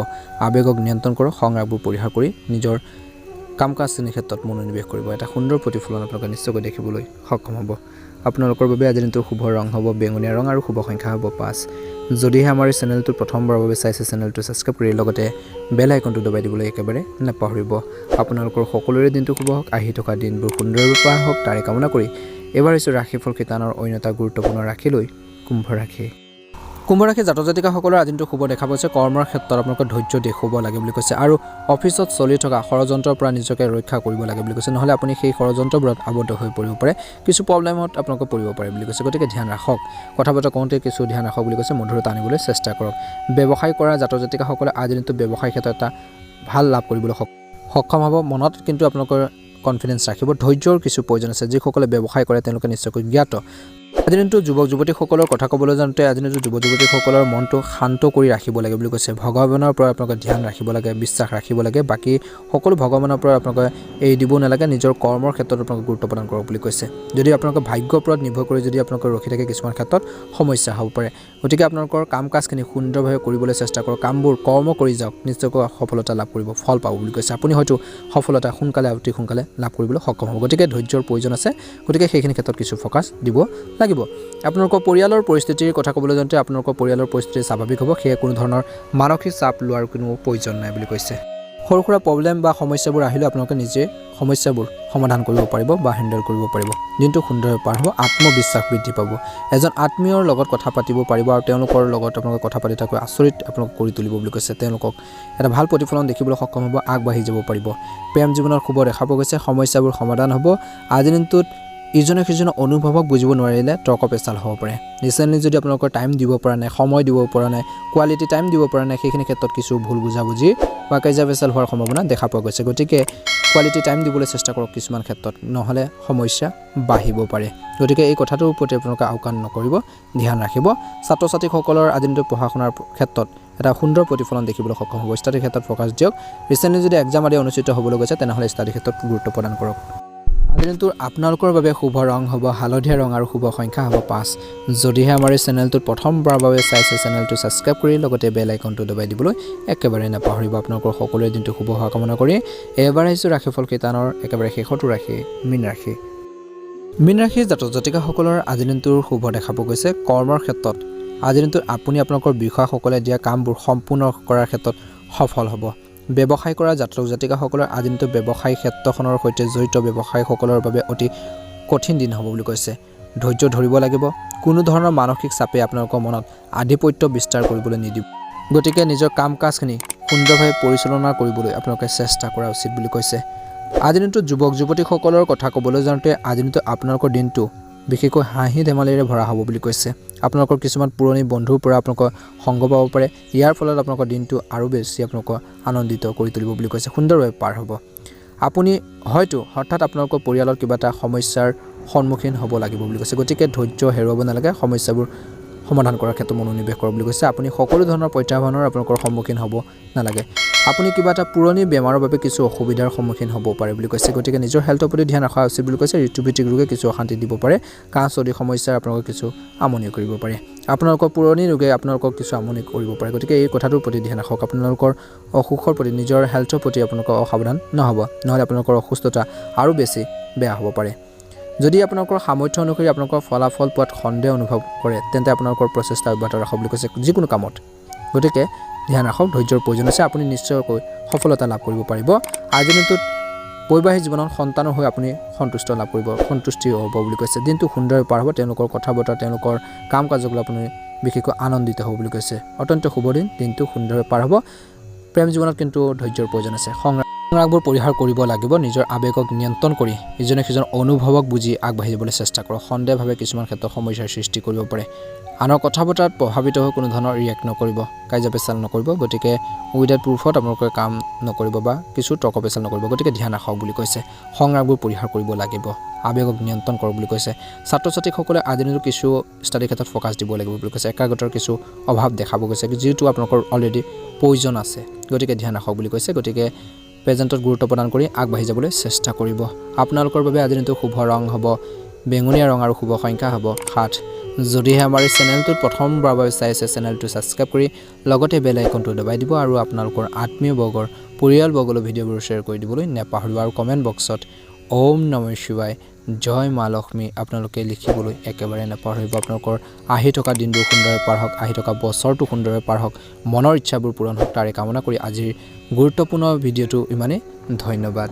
আৱেগক নিয়ন্ত্ৰণ কৰক সংগ্ৰামবোৰ পৰিহাৰ কৰি নিজৰ কাম কাজ শ্ৰেণীৰ ক্ষেত্ৰত মনোনিৱেশ কৰিব। এটা সুন্দৰ প্ৰতিফলন আপোনালোকে নিশ্চয়কৈ দেখিবলৈ সক্ষম হ'ব। আপোনালোকৰ বাবে আজিৰ দিনটোৰ শুভ ৰং হ'ব বেঙুনীয়া ৰং আৰু শুভ সংখ্যা হ'ব পাঁচ। যদিহে আমাৰ এই চেনেলটো প্ৰথমবাৰৰ বাবে চাইছে চেনেলটো ছাবস্ক্ৰাইব কৰি লগতে বেল আইকনটো দবাই দিবলৈ একেবাৰে নাপাহৰিব। আপোনালোকৰ সকলোৰে দিনটো শুভ হওক আহি থকা দিনবোৰ সুন্দৰভাৱে পাৰ হওক তাৰে কামনা কৰি এইবাৰ হৈছোঁ ৰাশিফল শিতানৰ অন্য এটা গুৰুত্বপূৰ্ণ ৰাশি লৈ কুম্ভ ৰাশি। কুম্ভ ৰাশি জাতক জাতিকাসকলৰ আজি দিনটো শুভ দেখা গৈছে। কৰ্মৰ ক্ষেত্ৰত আপোনালোকৰ ধৈৰ্য দেখুৱাব লাগে বুলি কৈছে আৰু অফিচত চলি থকা ষড়যন্ত্ৰৰ পৰা নিজকে ৰক্ষা কৰিব লাগে বুলি কৈছে। নহ'লে আপুনি সেই ষড়যন্ত্ৰবোৰত আবদ্ধ হৈ পৰিব পাৰে। কিছু প্ৰব্লেমত আপোনালোকে পৰিব পাৰে বুলি কৈছে। গতিকে ধ্যান ৰাখক। কথা বতৰা কওঁতে কিছু ধ্যান ৰাখক বুলি কৈছে। মধুৰতা আনিবলৈ চেষ্টা কৰক। ব্যৱসায় কৰা জাতক জাতিকাসকলে আজি দিনটো ব্যৱসায় ক্ষেত্ৰত এটা ভাল লাভ কৰিবলৈ সক- সক্ষম হ'ব। মনত কিন্তু আপোনালোকৰ কনফিডেঞ্চ ৰাখিব। ধৈৰ্যৰ কিছু প্ৰয়োজন আছে। যিসকলে ব্যৱসায় কৰে তেওঁলোকে নিশ্চয়কৈ জ্ঞাত। আজিৰ দিনটো যুৱক যুৱতীসকলৰ কথা ক'বলৈ যাওঁতে আজিৰ দিনটো যুৱক যুৱতীসকলৰ মনটো শান্ত কৰি ৰাখিব লাগে বুলি কৈছে। ভগৱানৰ পৰা আপোনালোকে ধ্যান ৰাখিব লাগে, বিশ্বাস ৰাখিব লাগে, বাকী সকলো ভগৱানৰ পৰা আপোনালোকে এৰি দিব নালাগে, নিজৰ কৰ্মৰ ক্ষেত্ৰত আপোনালোকে গুৰুত্ব প্ৰদান কৰক বুলি কৈছে। যদি আপোনালোকে ভাগ্যৰ ওপৰত নিৰ্ভৰ কৰি যদি আপোনালোকে ৰখি থাকে কিছুমান ক্ষেত্ৰত, সমস্যা হ'ব পাৰে। গতিকে আপোনালোকৰ কাম কাজখিনি সুন্দৰভাৱে কৰিবলৈ চেষ্টা কৰক, কামবোৰ কৰ্ম কৰি যাওক, নিশ্চয়কৈ সফলতা লাভ কৰিব, ফল পাব বুলি কৈছে। আপুনি হয়তো সফলতা সোনকালে অতি সোনকালে লাভ কৰিবলৈ সক্ষম হ'ব। গতিকে ধৈৰ্যৰ প্ৰয়োজন আছে। গতিকে সেইখিনি ক্ষেত্ৰত কিছু ফ'কাছ দিব লাগিব। আপোনালোকৰ পৰিয়ালৰ পৰিস্থিতিৰ কথা ক'বলৈ যাওঁতে আপোনালোকৰ পৰিয়ালৰ পৰিস্থিতি স্বাভাৱিক হ'ব, সেয়ে কোনো ধৰণৰ মানসিক চাপ লোৱাৰ কোনো প্ৰয়োজন নাই বুলি কৈছে। সৰু সুৰা প্ৰব্লেম বা সমস্যাবোৰ আহিলেও আপোনালোকে নিজে সমস্যাবোৰ সমাধান কৰিব পাৰিব বা হেণ্ডেল কৰিব পাৰিব। দিনটো সুন্দৰভাৱে পাৰ হ'ব, আত্মবিশ্বাস বৃদ্ধি পাব। এজন আত্মীয়ৰ লগত কথা পাতিব পাৰিব আৰু তেওঁলোকৰ লগত আপোনালোকে কথা পাতি থাকৈ আচৰিত আপোনালোক কৰি তুলিব বুলি কৈছে। তেওঁলোকক এটা ভালো প্ৰতিফলন দেখিবলৈ সক্ষম হ'ব, আগবাঢ়ি যাব পাৰিব। প্ৰেম জীৱনত শুভ দেখা পোৱা গৈছে সমস্যাবোৰ সমাধান হ'ব। আজিৰ দিনটোত ইজনে সিজনৰ অনুভৱক বুজিব নোৱাৰিলে তৰ্ক পেচাল হ'ব পাৰে। ৰিচেণ্টলি যদি আপোনালোকৰ টাইম দিব পৰা নাই সময় দিব পৰা নাই কোৱালিটি টাইম দিব পৰা নাই সেইখিনি ক্ষেত্ৰত কিছু ভুল বুজাবুজি বা কাজিয়া পেচাল হোৱাৰ সম্ভাৱনা দেখা পোৱা গৈছে। গতিকে কোৱালিটি টাইম দিবলৈ চেষ্টা কৰক কিছুমান ক্ষেত্ৰত নহ'লে সমস্যা বাঢ়িব পাৰে। গতিকে এই কথাটোৰ প্ৰতি আপোনালোকে আওকাণ নকৰিব ধ্যান ৰাখিব। ছাত্ৰ ছাত্ৰীসকলৰ আজি দিনটো পঢ়া শুনাৰ ক্ষেত্ৰত এটা সুন্দৰ প্ৰতিফলন দেখিবলৈ সক্ষম হ'ব। ষ্টাডিৰ ক্ষেত্ৰত ফ'কাছ দিয়ক। ৰিচেণ্টলি যদি এক্সাম আদি অনুষ্ঠিত হ'বলৈ গৈছে তেনেহ'লে ষ্টাডিৰ ক্ষেত্ৰত গুৰুত্ব প্ৰদান কৰক। আজি দিনটোৰ আপোনালোকৰ বাবে শুভ ৰং হ'ব হালধীয়া ৰং আৰু শুভ সংখ্যা হ'ব পাঁচ। যদিহে আমাৰ এই চেনেলটোত প্ৰথমবাৰৰ বাবে চাইছে চেনেলটো ছাবস্ক্ৰাইব কৰি লগতে বেল আইকনটো দবাই দিবলৈ একেবাৰে নাপাহৰিব। আপোনালোকৰ সকলোৰে দিনটো শুভ হোৱা কামনা কৰি এবাৰ আহিছোঁ ৰাশিফল কেইটানৰ একেবাৰে শেষতো ৰাশি মীন ৰাশি। মীন ৰাশিৰ জাতক জাতিকাসকলৰ আজিৰ দিনটোৰ শুভ দেখাব গৈছে কৰ্মৰ ক্ষেত্ৰত। আজিৰ দিনটোত আপুনি আপোনালোকৰ বিষয়াসকলে দিয়া কামবোৰ সম্পূৰ্ণ কৰাৰ ক্ষেত্ৰত সফল হ'ব। ব্যৱসায় কৰা জাতক জাতিকাসকলৰ আজি ব্যৱসায় ক্ষেত্ৰখনৰ সৈতে জড়িত ব্যৱসায়ীসকলৰ বাবে অতি কঠিন দিন হ'ব বুলি কৈছে। ধৈৰ্য ধৰিব লাগিব। কোনো ধৰণৰ মানসিক চাপে আপোনালোকৰ মনত আধিপত্য বিস্তাৰ কৰিবলৈ নিদিব। গতিকে নিজৰ কাম কাজখিনি সুন্দৰভাৱে পৰিচালনা কৰিবলৈ আপোনালোকে চেষ্টা কৰা উচিত বুলি কৈছে। আজিৰ যুৱক যুৱতীসকলৰ কথা ক'বলৈ যাওঁতে আজিৰ আপোনালোকৰ দিনটো বিশেষকৈ হাঁহি ধেমালিৰে ভৰা হ'ব বুলি কৈছে। আপোনালোকৰ কিছুমান পুৰণি বন্ধুৰ পৰা আপোনালোকৰ সংগ পাব পাৰে। ইয়াৰ ফলত আপোনালোকৰ দিনটো আৰু বেছি আপোনালোকৰ আনন্দিত কৰি তুলিব বুলি কৈছে। সুন্দৰভাৱে পাৰ হ'ব। আপুনি হয়তো হঠাৎ আপোনালোকৰ পৰিয়ালত কিবা এটা সমস্যাৰ সন্মুখীন হ'ব লাগিব বুলি কৈছে। গতিকে ধৈৰ্য হেৰুৱাব নালাগে। সমস্যাবোৰ সমাধান কৰাৰ ক্ষেত্ৰত মনোনিৱেশ কৰক বুলি কৈছে। আপুনি সকলো ধৰণৰ প্ৰত্যাহ্বানৰ আপোনালোকৰ সন্মুখীন হ'ব নালাগে। আপুনি কিবা এটা পুৰণি বেমাৰৰ বাবে কিছু অসুবিধাৰ সন্মুখীন হ'ব পাৰে বুলি কৈছে। গতিকে নিজৰ হেল্থৰ প্ৰতি ধ্যান ৰখা উচিত বুলি কৈছে। ঋতুভিত্তিক ৰোগে কিছু অশান্তি দিব পাৰে। কাহ চৰ্দি সমস্যাৰ আপোনালোকক কিছু আমনি কৰিব পাৰে। আপোনালোকৰ পুৰণি ৰোগে আপোনালোকক কিছু আমনি কৰিব পাৰে। গতিকে এই কথাটোৰ প্ৰতি ধ্যান ৰাখক। আপোনালোকৰ অসুখৰ প্ৰতি নিজৰ হেল্থৰ প্ৰতি আপোনালোকৰ অসাৱধান নহ'ব। নহ'লে আপোনালোকৰ অসুস্থতা আৰু বেছি বেয়া হ'ব পাৰে। যদি আপোনালোকৰ সামৰ্থ্য অনুসৰি আপোনালোকৰ ফলাফল পোৱাত সন্দেহ অনুভৱ কৰে তেন্তে আপোনালোকৰ প্ৰচেষ্টা অব্যাহত ৰাখক বুলি কৈছে যিকোনো কামত। গতিকে ধ্যান ৰাখক ধৈৰ্যৰ প্ৰয়োজন আছে আপুনি নিশ্চয়কৈ সফলতা লাভ কৰিব পাৰিব। আজিৰ দিনটোত বৈবাহিক জীৱনত সন্তানৰ হৈ আপুনি সন্তুষ্ট লাভ কৰিব সন্তুষ্টি হ'ব বুলি কৈছে। দিনটো সুন্দৰভাৱে পাৰ হ'ব তেওঁলোকৰ কথা বতৰা তেওঁলোকৰ কাম কাজক লৈ আপুনি বিশেষকৈ আনন্দিত হ'ব বুলি কৈছে। অত্যন্ত শুভ দিন দিনটো সুন্দৰভাৱে পাৰ হ'ব। প্ৰেম জীৱনত কিন্তু ধৈৰ্যৰ প্ৰয়োজন আছে। সংগ্ৰাম সংগ্ৰামবোৰ পৰিহাৰ কৰিব লাগিব, নিজৰ আৱেগক নিয়ন্ত্ৰণ কৰি ইজনে সিজনৰ অনুভৱক বুজি আগবাঢ়ি চেষ্টা কৰক। সন্দেহভাৱে কিছুমান ক্ষেত্ৰত সমস্যাৰ সৃষ্টি কৰিব পাৰে। আনৰ কথা বতৰাত প্ৰভাৱিত হৈ কোনো ধৰণৰ ৰিয়েক্ট নকৰিব কাজিয়া পেচাল নকৰিব, গতিকে উইদাউট প্ৰুফত আপোনালোকে কাম নকৰিব বা কিছু তৰ্ক পেচাল নকৰিব, গতিকে ধ্যান ৰাখক বুলি কৈছে। সংগ্ৰামবোৰ পৰিহাৰ কৰিব লাগিব, আৱেগক নিয়ন্ত্ৰণ কৰক বুলি কৈছে। ছাত্ৰ ছাত্ৰীসকলে আজিৰ দিনটো কিছু ষ্টাডিৰ ক্ষেত্ৰত ফ'কাছ দিব লাগিব বুলি কৈছে। একাগ্ৰতাৰ কিছু অভাৱ দেখাব গৈছে, যিটো আপোনালোকৰ অলৰেডি প্ৰয়োজন আছে। গতিকে ধ্যান ৰাখক বুলি কৈছে, গতিকে প্ৰেজেণ্টত গুৰুত্ব প্ৰদান কৰি আগবাঢ়ি যাবলৈ চেষ্টা কৰিব। আপোনালোকৰ বাবে আজিৰ দিনটো শুভ ৰং হ'ব। বেঙুনীয়া ৰং আৰু শুভ সংখ্যা হ'ব সাত। যদিহে আমাৰ এই চেনেলটোত প্ৰথমবাৰৰ বাবে চাইছে চেনেলটো ছাবস্ক্ৰাইব কৰি লগতে বেল আইকনটো দবাই দিব আৰু আপোনালোকৰ আত্মীয়বৰ্গৰ পৰিয়ালবৰ্গলৈ ভিডিঅ'বোৰ শ্বেয়াৰ কৰি দিবলৈ নেপাহৰিব আৰু কমেণ্ট বক্সত ওম নম শিৱায় জয় মা লক্ষ্মী, আপোনালোকে লিখিবলৈ একেবাৰে নাপাহৰিব। আপোনালোকৰ আহি থকা দিনবোৰ সুন্দৰভাৱে পাৰ হওক আহি থকা বছৰটো সুন্দৰভাৱে পাৰ হওক, মনৰ ইচ্ছাবোৰ পূৰণ হওক, তাৰে কামনা কৰি আজিৰ গুৰুত্বপূৰ্ণ ভিডিঅ'টো ইমানেই। ধন্যবাদ।